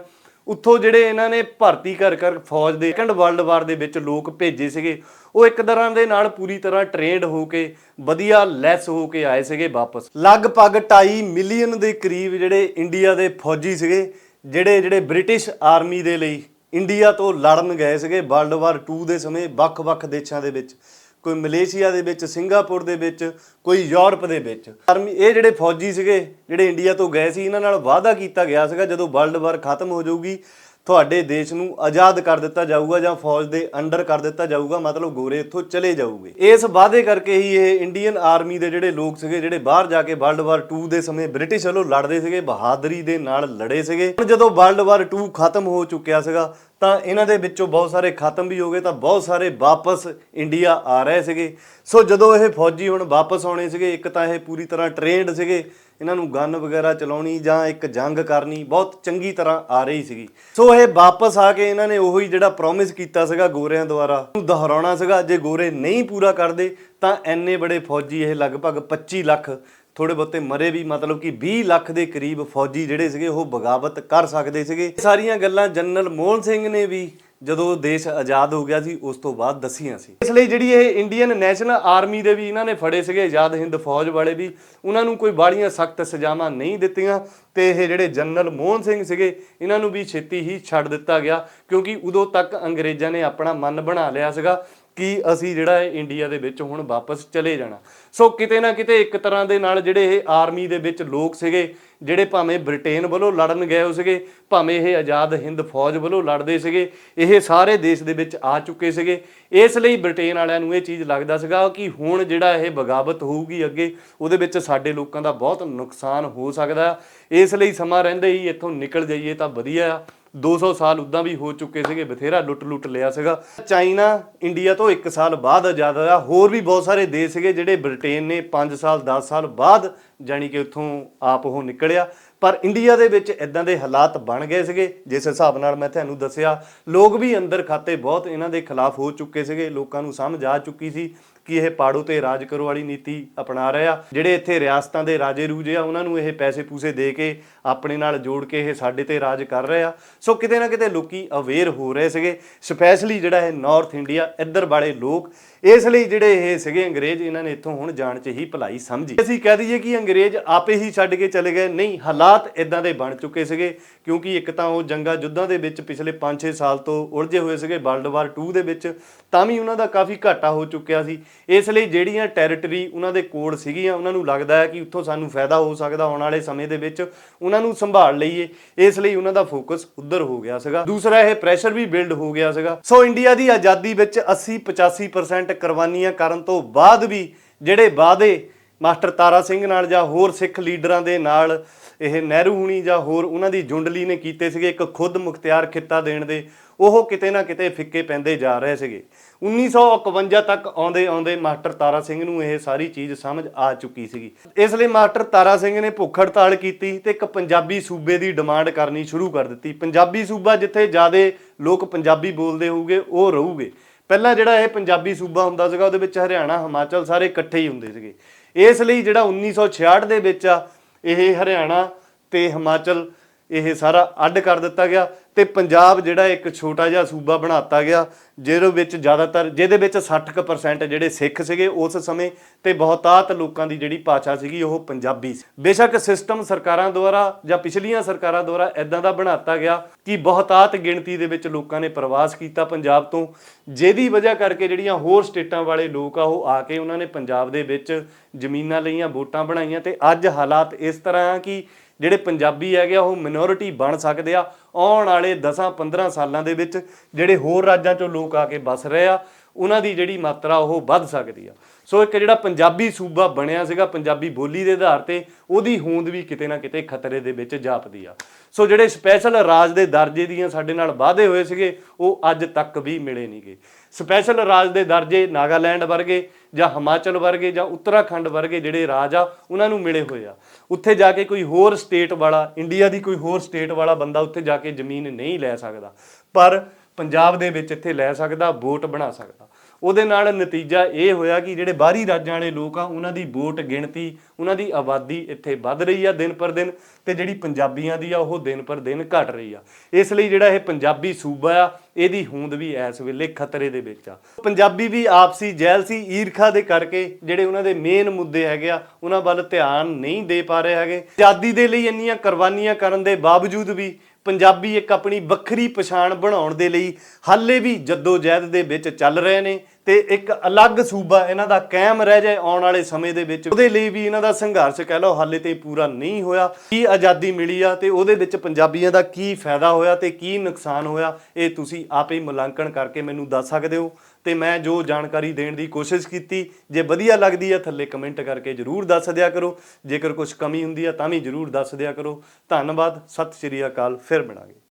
ਉੱਥੋਂ ਜਿਹੜੇ ਇਹਨਾਂ ਨੇ ਭਰਤੀ ਕਰ ਕਰ ਫੌਜ ਦੇ ਸੈਕੰਡ ਵਰਲਡ ਵਾਰ ਦੇ ਵਿੱਚ ਲੋਕ ਭੇਜੇ ਸੀਗੇ, ਉਹ ਇੱਕ ਤਰ੍ਹਾਂ ਦੇ ਨਾਲ ਪੂਰੀ ਤਰ੍ਹਾਂ ਟ੍ਰੇਨਡ ਹੋ ਕੇ, ਵਧੀਆ ਲੈਸ ਹੋ ਕੇ ਆਏ ਸੀਗੇ ਵਾਪਸ। ਲਗਭਗ 2.5 ਮਿਲੀਅਨ ਦੇ ਕਰੀਬ ਜਿਹੜੇ ਇੰਡੀਆ ਦੇ ਫੌਜੀ ਸੀਗੇ, ਜਿਹੜੇ ਜਿਹੜੇ ਬ੍ਰਿਟਿਸ਼ ਆਰਮੀ ਦੇ ਲਈ ਇੰਡੀਆ ਤੋਂ ਲੜਨ ਗਏ ਸੀਗੇ ਵਰਲਡ ਵਾਰ 2 ਦੇ ਸਮੇਂ ਵੱਖ-ਵੱਖ ਦੇਸ਼ਾਂ ਦੇ ਵਿੱਚ। ਕੋਈ ਮਲੇਸ਼ੀਆ ਦੇ ਵਿੱਚ, ਸਿੰਗਾਪੁਰ ਦੇ ਵਿੱਚ, ਕੋਈ ਯੂਰਪ ਦੇ ਵਿੱਚ। ਆਰਮੀ ਇਹ ਜਿਹੜੇ ਫੌਜੀ ਸੀਗੇ, ਜਿਹੜੇ ਇੰਡੀਆ ਤੋਂ ਗਏ ਸੀ, ਇਹਨਾਂ ਨਾਲ ਵਾਅਦਾ ਕੀਤਾ ਗਿਆ ਸੀਗਾ ਜਦੋਂ ਵਰਲਡ ਵਾਰ ਖਤਮ ਹੋ ਜਾਊਗੀ। ਤੁਹਾਡੇ ਦੇਸ਼ ਨੂੰ ਆਜ਼ਾਦ ਕਰ ਦਿੱਤਾ ਜਾਊਗਾ ਜਾਂ ਫੌਜ ਦੇ ਅੰਡਰ ਕਰ ਦਿੱਤਾ ਜਾਊਗਾ, ਮਤਲਬ ਗੋਰੇ ਇੱਥੋਂ ਚਲੇ ਜਾਊਗੇ। ਇਸ ਵਾਅਦੇ ਕਰਕੇ ਹੀ ਇਹ ਇੰਡੀਅਨ ਆਰਮੀ ਦੇ ਜਿਹੜੇ ਲੋਕ ਸੀਗੇ, ਜਿਹੜੇ ਬਾਹਰ ਜਾ ਕੇ ਵਰਲਡ ਵਾਰ 2 ਦੇ ਸਮੇਂ ਬ੍ਰਿਟਿਸ਼ ਵੱਲੋਂ ਲੜਦੇ ਸੀਗੇ, ਬਹਾਦਰੀ ਦੇ ਨਾਲ ਲੜੇ ਸੀਗੇ। ਹੁਣ ਜਦੋਂ ਵਰਲਡ ਵਾਰ 2 ਖਤਮ ਹੋ ਚੁੱਕਿਆ ਸੀਗਾ, ਤਾਂ ਇਹਨਾਂ ਦੇ ਵਿੱਚੋਂ ਬਹੁਤ ਸਾਰੇ ਖਤਮ ਵੀ ਹੋ ਗਏ, ਤਾਂ ਬਹੁਤ ਸਾਰੇ ਵਾਪਸ ਇੰਡੀਆ ਆ ਰਹੇ ਸੀਗੇ। ਸੋ ਜਦੋਂ ਇਹ ਫੌਜੀ ਹੁਣ ਵਾਪਸ ਆਉਣੇ ਸੀਗੇ, ਇੱਕ ਤਾਂ ਇਹ ਪੂਰੀ ਤਰ੍ਹਾਂ ਟ੍ਰੇਨਡ ਸੀਗੇ ਇਹਨਾਂ ਨੂੰ ਗਨ ਵਗੈਰਾ ਚਲਾਉਣੀ ਜਾਂ ਇੱਕ ਜੰਗ ਕਰਨੀ ਬਹੁਤ ਚੰਗੀ ਤਰ੍ਹਾਂ ਆ ਰਹੀ ਸੀਗੀ। ਸੋ ਇਹ ਵਾਪਸ ਆ ਕੇ ਇਹਨਾਂ ਨੇ ਉਹੀ ਜਿਹੜਾ ਪ੍ਰੋਮਿਸ ਕੀਤਾ ਸੀਗਾ ਗੋਰਿਆਂ ਦੁਆਰਾ, ਉਹਨੂੰ ਦੁਹਰਾਉਣਾ ਸੀਗਾ, ਜੇ ਗੋਰੇ ਨਹੀਂ ਪੂਰਾ ਕਰਦੇ ਤਾਂ ਐਨੇ ਬੜੇ ਫੌਜੀ ਇਹ ਲਗਭਗ 25 ਲੱਖ ਥੋੜੇ ਬਹੁਤੇ ਮਰੇ ਵੀ, ਮਤਲਬ ਕਿ 20 ਲੱਖ ਦੇ ਕਰੀਬ ਫੌਜੀ ਜਿਹੜੇ ਸੀਗੇ ਉਹ ਬਗਾਵਤ ਕਰ ਸਕਦੇ ਸੀਗੇ। ਇਹ ਸਾਰੀਆਂ ਗੱਲਾਂ ਜਨਰਲ ਮੋਹਨ ਸਿੰਘ ਨੇ ਵੀ ਜਦੋਂ ਦੇਸ਼ ਆਜ਼ਾਦ ਹੋ ਗਿਆ ਸੀ, ਉਸ ਤੋਂ ਬਾਅਦ ਦੱਸੀਆਂ ਸੀ। ਇਸ ਲਈ ਜਿਹੜੀ ਇਹ ਇੰਡੀਅਨ ਨੈਸ਼ਨਲ ਆਰਮੀ ਦੇ ਵੀ ਇਹਨਾਂ ਨੇ ਫੜੇ ਸੀਗੇ, ਆਜ਼ਾਦ ਹਿੰਦ ਫੌਜ ਵਾਲੇ ਵੀ, ਉਹਨਾਂ ਨੂੰ ਕੋਈ ਬਾੜੀਆਂ ਸਖਤ ਸਜ਼ਾਵਾਂ ਨਹੀਂ ਦਿੱਤੀਆਂ ਤੇ ਇਹ ਜਿਹੜੇ ਜਨਰਲ ਮੋਹਨ ਸਿੰਘ ਸੀਗੇ, ਇਹਨਾਂ ਨੂੰ ਵੀ ਛੇਤੀ ਹੀ ਛੱਡ ਦਿੱਤਾ ਗਿਆ, ਕਿਉਂਕਿ ਉਦੋਂ ਤੱਕ ਅੰਗਰੇਜ਼ਾਂ ਨੇ ਆਪਣਾ ਮਨ ਬਣਾ ਲਿਆ ਸੀਗਾ ਕਿ ਅਸੀਂ ਜਿਹੜਾ ਹੈ ਇੰਡੀਆ ਦੇ ਵਿੱਚ ਹੁਣ ਵਾਪਸ ਚਲੇ ਜਾਣਾ। ਸੋ ਕਿਤੇ ਨਾ ਕਿਤੇ ਇੱਕ ਤਰ੍ਹਾਂ ਦੇ ਨਾਲ ਜਿਹੜੇ ਇਹ ਆਰਮੀ ਦੇ ਵਿੱਚ ਲੋਕ ਸੀਗੇ, ਜਿਹੜੇ ਭਾਵੇਂ ਬ੍ਰਿਟੇਨ ਵੱਲੋਂ ਲੜਨ ਗਏ ਹੋ ਸੀਗੇ, ਭਾਵੇਂ ਇਹ ਆਜ਼ਾਦ ਹਿੰਦ ਫੌਜ ਵੱਲੋਂ ਲੜਦੇ ਸੀਗੇ, ਇਹ ਸਾਰੇ ਦੇਸ਼ ਦੇ ਵਿੱਚ ਆ ਚੁੱਕੇ ਸੀਗੇ। ਇਸ ਲਈ ਬ੍ਰਿਟੇਨ ਵਾਲਿਆਂ ਨੂੰ ਇਹ ਚੀਜ਼ ਲੱਗਦਾ ਸੀਗਾ ਕਿ ਹੁਣ ਜਿਹੜਾ ਇਹ ਬਗਾਵਤ ਹੋਊਗੀ ਅੱਗੇ, ਉਹਦੇ ਵਿੱਚ ਸਾਡੇ ਲੋਕਾਂ ਦਾ ਬਹੁਤ ਨੁਕਸਾਨ ਹੋ ਸਕਦਾ। ਇਸ ਲਈ ਸਮਾਂ ਰਹਿੰਦੇ ਹੀ ਇੱਥੋਂ ਨਿਕਲ ਜਾਈਏ ਤਾਂ ਵਧੀਆ। ਆ 200 ਸਾਲ ਉਦਾਂ ਵੀ ਹੋ ਚੁੱਕੇ ਸੀਗੇ, ਬਥੇਰਾ ਲੁੱਟ ਲੁੱਟ ਲਿਆ ਸੀਗਾ। ਚਾਈਨਾ, ਇੰਡੀਆ ਤੋਂ 1 ਸਾਲ ਬਾਅਦ ਆਜ਼ਾਦ ਹੋਇਆ। ਹੋਰ ਵੀ ਬਹੁਤ ਸਾਰੇ ਦੇਸ਼ ਸੀਗੇ ਜਿਹੜੇ ਬ੍ਰਿਟੇਨ ਨੇ 5 ਸਾਲ 10 ਸਾਲ ਬਾਅਦ ਜਾਣੀ ਕਿ ਉੱਥੋਂ ਆਪ ਉਹ ਨਿਕਲਿਆ। ਪਰ ਇੰਡੀਆ ਦੇ ਵਿੱਚ ਇਦਾਂ ਦੇ ਹਾਲਾਤ ਬਣ ਗਏ ਸੀਗੇ, ਜਿਸ ਹਿਸਾਬ ਨਾਲ ਮੈਂ ਤੁਹਾਨੂੰ ਦੱਸਿਆ, ਲੋਕ ਵੀ ਅੰਦਰ ਖਾਤੇ ਬਹੁਤ ਇਹਨਾਂ ਦੇ ਖਿਲਾਫ ਹੋ ਚੁੱਕੇ ਸੀਗੇ। ਲੋਕਾਂ ਨੂੰ ਸਮਝ ਆ ਚੁੱਕੀ ਸੀ ਕਿ ਇਹ ਪਾੜੋ ਤੇ ਰਾਜ ਕਰੋ ਵਾਲੀ ਨੀਤੀ ਅਪਣਾ ਰਹੇ। ਆ ਜਿਹੜੇ ਇੱਥੇ ਰਿਆਸਤਾਂ ਦੇ ਰਾਜੇ ਰੂਜੇ ਆ, ਉਹਨਾਂ ਨੂੰ ਇਹ ਪੈਸੇ ਪੂਸੇ ਦੇ ਕੇ ਆਪਣੇ ਨਾਲ ਜੋੜ ਕੇ ਇਹ ਸਾਡੇ ਤੇ ਰਾਜ ਕਰ ਰਹੇ ਆ। ਸੋ ਕਿਤੇ ਨਾ ਕਿਤੇ ਲੋਕੀ ਅਵੇਅਰ ਹੋ ਰਹੇ ਸੀਗੇ ਸਪੈਸ਼ਲੀ ਜਿਹੜਾ ਇਹ ਨਾਰਥ ਇੰਡੀਆ ਇੱਧਰ ਵਾਲੇ ਲੋਕ, ਇਸ ਲਈ ਜਿਹੜੇ ਇਹ ਸੀਗੇ ਅੰਗਰੇਜ਼, ਇਹਨਾਂ ਨੇ ਇੱਥੋਂ ਹੁਣ ਜਾਣ 'ਚ ਹੀ ਭਲਾਈ ਸਮਝੀ। ਅਸੀਂ ਕਹਿ ਦਈਏ ਕਿ ਅੰਗਰੇਜ਼ ਆਪੇ ਹੀ ਛੱਡ ਕੇ ਚਲੇ ਗਏ। ਨਹੀਂ, ਹਾਲਾਤ ਇਦਾਂ ਦੇ ਬਣ ਚੁੱਕੇ ਸੀਗੇ, ਕਿਉਂਕਿ ਇੱਕ ਤਾਂ ਉਹ ਜੰਗਾਂ ਯੁੱਧਾਂ ਦੇ ਵਿੱਚ ਪਿਛਲੇ 5-6 ਸਾਲ ਤੋਂ ਉਲਝੇ ਹੋਏ ਸੀਗੇ ਵਰਲਡ ਵਾਰ 2 ਦੇ ਵਿੱਚ, ਤਾਂ ਵੀ ਉਹਨਾਂ ਦਾ ਕਾਫੀ ਘਾਟਾ ਹੋ ਚੁੱਕਿਆ ਸੀ। ਇਸ ਲਈ ਜਿਹੜੀਆਂ ਟੈਰੀਟਰੀ ਉਹਨਾਂ ਦੇ ਕੋਲ ਸੀਗੀਆਂ, ਉਹਨਾਂ ਨੂੰ ਲੱਗਦਾ ਹੈ ਕਿ ਉੱਥੋਂ ਸਾਨੂੰ ਫਾਇਦਾ ਹੋ ਸਕਦਾ ਆਉਣ ਵਾਲੇ ਸਮੇਂ ਦੇ ਵਿੱਚ। ਉਹਨਾਂ ਨੂੰ ਸੰਭਾਲ ਲਈਏ, ਇਸ ਲਈ ਉਹਨਾਂ ਦਾ ਫੋਕਸ ਉੱਧਰ ਹੋ ਗਿਆ ਸੀਗਾ। ਦੂਸਰਾ, ਇਹ ਪ੍ਰੈਸ਼ਰ ਵੀ ਬਿਲਡ ਹੋ ਗਿਆ ਸੀਗਾ। ਸੋ ਇੰਡੀਆ ਦੀ ਆਜ਼ਾਦੀ ਵਿੱਚ 80 85% ਕੁਰਬਾਨੀਆਂ ਕਰਨ ਤੋਂ ਬਾਅਦ ਵੀ, ਜਿਹੜੇ ਵਾਅਦੇ ਮਾਸਟਰ ਤਾਰਾ ਸਿੰਘ ਨਾਲ ਜਾਂ ਹੋਰ ਸਿੱਖ ਲੀਡਰਾਂ ਦੇ ਨਾਲ, ਇਹ ਨਹਿਰੂ ਹੁਣੀ ਜਾਂ ਹੋਰ ਉਹਨਾਂ ਦੀ ਜੁੰਡਲੀ ਨੇ ਕੀਤੇ ਸੀਗੇ, ਇੱਕ ਖੁਦ ਮੁਖਤਿਆਰ ਖਿੱਤਾ ਦੇਣ ਦੇ ਉਹ ਕਿਤੇ ਨਾ ਕਿਤੇ ਫਿੱਕੇ ਪੈਂਦੇ ਜਾ ਰਹੇ ਸੀਗੇ। 1951 ਤੱਕ ਆਉਂਦੇ ਆਉਂਦੇ ਮਾਸਟਰ ਤਾਰਾ ਸਿੰਘ ਨੂੰ ਇਹ ਸਾਰੀ ਚੀਜ਼ ਸਮਝ ਆ ਚੁੱਕੀ ਸੀਗੀ। ਇਸ ਲਈ ਮਾਸਟਰ ਤਾਰਾ ਸਿੰਘ ਨੇ ਭੁੱਖ ਹੜਤਾਲ ਕੀਤੀ ਤੇ ਇੱਕ ਪੰਜਾਬੀ ਸੂਬੇ ਦੀ ਡਿਮਾਂਡ ਕਰਨੀ ਸ਼ੁਰੂ ਕਰ ਦਿੱਤੀ। ਪੰਜਾਬੀ ਸੂਬਾ ਜਿੱਥੇ ਜ਼ਿਆਦੇ ਲੋਕ ਪੰਜਾਬੀ ਬੋਲਦੇ ਹੋਊਗੇ, ਉਹ ਰਹੂਗੇ। ਪਹਿਲਾਂ ਜਿਹੜਾ ਇਹ ਪੰਜਾਬੀ ਸੂਬਾ ਹੁੰਦਾ ਸੀਗਾ, ਉਹਦੇ ਵਿੱਚ ਹਰਿਆਣਾ, ਹਿਮਾਚਲ ਸਾਰੇ ਇਕੱਠੇ ਹੀ ਹੁੰਦੇ ਸੀਗੇ। ਇਸ ਲਈ ਜਿਹੜਾ 1966 ਦੇ ਵਿੱਚ ਆ, ਇਹ ਹਰਿਆਣਾ ਤੇ ਹਿਮਾਚਲ, ਇਹ ਸਾਰਾ ਅੱਡ ਕਰ ਦਿੱਤਾ ਗਿਆ। ਤੇ ਪੰਜਾਬ ਜਿਹੜਾ ਇੱਕ ਛੋਟਾ ਜਿਹਾ ਸੂਬਾ ਬਣਾਤਾ ਗਿਆ, ਜਿਹਦੇ ਵਿੱਚ ਜ਼ਿਆਦਾਤਰ, ਜਿਹਦੇ ਵਿੱਚ 60% ਜਿਹੜੇ ਸਿੱਖ ਸੀਗੇ ਉਸ ਸਮੇਂ ਤੇ ਬਹੁਤਾਤ ਲੋਕਾਂ ਦੀ ਜਿਹੜੀ ਭਾਸ਼ਾ ਸੀਗੀ ਉਹ ਪੰਜਾਬੀ ਸੀ। ਬੇਸ਼ੱਕ ਸਿਸਟਮ ਸਰਕਾਰਾਂ ਦੁਆਰਾ ਜਾਂ ਪਿਛਲੀਆਂ ਸਰਕਾਰਾਂ ਦੁਆਰਾ ਇਦਾਂ ਦਾ ਬਣਾਤਾ ਗਿਆ ਕਿ ਬਹੁਤਾਤ ਗਿਣਤੀ ਦੇ ਵਿੱਚ ਲੋਕਾਂ ਨੇ ਪ੍ਰਵਾਸ ਕੀਤਾ ਪੰਜਾਬ ਤੋਂ, ਜਿਹਦੀ ਵਜ੍ਹਾ ਕਰਕੇ ਜਿਹੜੀਆਂ ਹੋਰ ਸਟੇਟਾਂ ਵਾਲੇ ਲੋਕ ਆ, ਉਹ ਆ ਕੇ ਉਹਨਾਂ ਨੇ ਪੰਜਾਬ ਦੇ ਵਿੱਚ ਜ਼ਮੀਨਾਂ ਲਈਆਂ, ਵੋਟਾਂ ਬਣਾਈਆਂ ਤੇ ਅੱਜ ਹਾਲਾਤ ਇਸ ਤਰ੍ਹਾਂ ਆ ਕਿ ਜਿਹੜੇ ਪੰਜਾਬੀ ਹੈਗੇ ਆ, ਉਹ ਮਿਨੋਰਿਟੀ ਬਣ ਸਕਦੇ ਆ। ਆਉਣ ਵਾਲੇ 10-15 ਸਾਲਾਂ ਦੇ ਵਿੱਚ ਜਿਹੜੇ ਹੋਰ ਰਾਜਾਂ ਚੋਂ ਲੋਕ ਆ ਕੇ ਬਸ ਰਹੇ ਆ, ਉਹਨਾਂ ਦੀ ਜਿਹੜੀ ਮਾਤਰਾ ਉਹ ਵੱਧ ਸਕਦੀ ਆ। ਸੋ ਇੱਕ ਜਿਹੜਾ ਪੰਜਾਬੀ ਸੂਬਾ ਬਣਿਆ ਸੀਗਾ, ਪੰਜਾਬੀ ਬੋਲੀ ਦੇ ਆਧਾਰ ਤੇ, ਉਹਦੀ ਹੋਂਦ ਵੀ ਕਿਤੇ ਨਾ ਕਿਤੇ ਖਤਰੇ ਦੇ ਵਿੱਚ ਜਾਪਦੀ ਆ। ਸੋ ਜਿਹੜੇ ਸਪੈਸ਼ਲ ਰਾਜ ਦੇ ਦਰਜੇ ਦੀਆਂ ਸਾਡੇ ਨਾਲ ਵਾਅਦੇ ਹੋਏ ਸੀਗੇ, ਉਹ ਅੱਜ ਤੱਕ ਵੀ ਮਿਲੇ ਨਹੀਂਗੇ ਸਪੈਸ਼ਲ ਰਾਜ ਦੇ ਦਰਜੇ ਨਾਗਾਲੈਂਡ ਵਰਗੇ ਜਾਂ ਹਿਮਾਚਲ ਵਰਗੇ ਜਾਂ ਉੱਤਰਾਖੰਡ ਵਰਗੇ ਜਿਹੜੇ ਰਾਜ ਆ, ਉਹਨਾਂ ਨੂੰ ਮਿਲੇ ਹੋਏ ਆ। ਉੱਥੇ ਜਾ ਕੇ ਕੋਈ ਹੋਰ ਸਟੇਟ ਵਾਲਾ, ਇੰਡੀਆ ਦੀ ਕੋਈ ਹੋਰ ਸਟੇਟ ਵਾਲਾ ਬੰਦਾ ਉੱਥੇ ਜਾ ਕੇ ਜ਼ਮੀਨ ਨਹੀਂ ਲੈ ਸਕਦਾ। ਪਰ ਪੰਜਾਬ ਦੇ ਵਿੱਚ ਇੱਥੇ ਲੈ ਸਕਦਾ, ਵੋਟ ਬਣਾ ਸਕਦਾ। ਉਹਦੇ ਨਾਲ ਨਤੀਜਾ ਇਹ ਹੋਇਆ ਕਿ ਜਿਹੜੇ ਬਾਹਰੀ ਰਾਜਾਂ ਵਾਲੇ ਲੋਕ ਆ, ਉਹਨਾਂ ਦੀ ਵੋਟ ਗਿਣਤੀ, ਉਹਨਾਂ ਦੀ ਆਬਾਦੀ ਇੱਥੇ ਵੱਧ ਰਹੀ ਆ ਦਿਨ ਪਰ ਦਿਨ ਤੇ ਜਿਹੜੀ ਪੰਜਾਬੀਆਂ ਦੀ ਆ, ਉਹ ਦਿਨ ਪਰ ਦਿਨ ਘਟ ਰਹੀ ਆ। ਇਸ ਲਈ ਜਿਹੜਾ ਇਹ ਪੰਜਾਬੀ ਸੂਬਾ ਆ, ਇਹਦੀ ਹੋਂਦ ਵੀ ਇਸ ਵੇਲੇ ਖਤਰੇ ਦੇ ਵਿੱਚ ਆ। ਪੰਜਾਬੀ ਵੀ ਆਪਸੀ ਜੈਲਸੀ ਈਰਖਾ ਦੇ ਕਰਕੇ ਜਿਹੜੇ ਉਹਨਾਂ ਦੇ ਮੇਨ ਮੁੱਦੇ ਹੈਗੇ ਆ, ਉਹਨਾਂ ਵੱਲ ਧਿਆਨ ਨਹੀਂ ਦੇ ਪਾ ਰਹੇ ਹੈਗੇ। ਆਜ਼ਾਦੀ ਦੇ ਲਈ ਇੰਨੀਆਂ ਕੁਰਬਾਨੀਆਂ ਕਰਨ ਦੇ ਬਾਵਜੂਦ ਵੀ ਪੰਜਾਬੀ ਇੱਕ ਆਪਣੀ ਵੱਖਰੀ ਪਛਾਣ ਬਣਾਉਣ ਦੇ ਲਈ ਹਾਲੇ ਵੀ ਜੱਦੋ-ਜਹਿਦ ਦੇ ਵਿੱਚ ਚੱਲ ਰਹੇ ਨੇ ਤੇ ਇੱਕ ਅਲੱਗ ਸੂਬਾ ਇਹਨਾਂ ਦਾ ਕਾਇਮ ਰਹਿ ਜਾਏ ਆਉਣ ਵਾਲੇ ਸਮੇਂ ਦੇ ਵਿੱਚ। ਉਹਦੇ ਲਈ ਵੀ ਇਹਨਾਂ ਦਾ ਸੰਘਰਸ਼ ਕਹਿ ਲਓ ਹਾਲੇ ਤੇ ਪੂਰਾ ਨਹੀਂ ਹੋਇਆ। ਕੀ ਆਜ਼ਾਦੀ ਮਿਲੀ ਆ ਤੇ ਉਹਦੇ ਵਿੱਚ ਪੰਜਾਬੀਆਂ ਦਾ ਕੀ ਫਾਇਦਾ ਹੋਇਆ ਤੇ ਕੀ ਨੁਕਸਾਨ ਹੋਇਆ, ਇਹ ਤੁਸੀਂ ਆਪੇ ਹੀ ਮੁਲਾਂਕਣ ਕਰਕੇ ਮੈਨੂੰ ਦੱਸ ਸਕਦੇ ਹੋ। ਤੇ ਮੈਂ ਜੋ ਜਾਣਕਾਰੀ ਦੇਣ ਦੀ ਕੋਸ਼ਿਸ਼ ਕੀਤੀ, ਜੇ ਵਧੀਆ ਲੱਗਦੀ ਹੈ ਥੱਲੇ ਕਮੈਂਟ ਕਰਕੇ ਜਰੂਰ ਦੱਸ ਦਿਆ ਕਰੋ। ਜੇਕਰ ਕੁਝ ਕਮੀ ਹੁੰਦੀ ਹੈ ਤਾਂ ਵੀ ਜਰੂਰ ਦੱਸ ਦਿਆ ਕਰੋ। ਧੰਨਵਾਦ, ਸਤਿ ਸ਼੍ਰੀ ਅਕਾਲ, ਫਿਰ ਮਿਲਾਂਗੇ।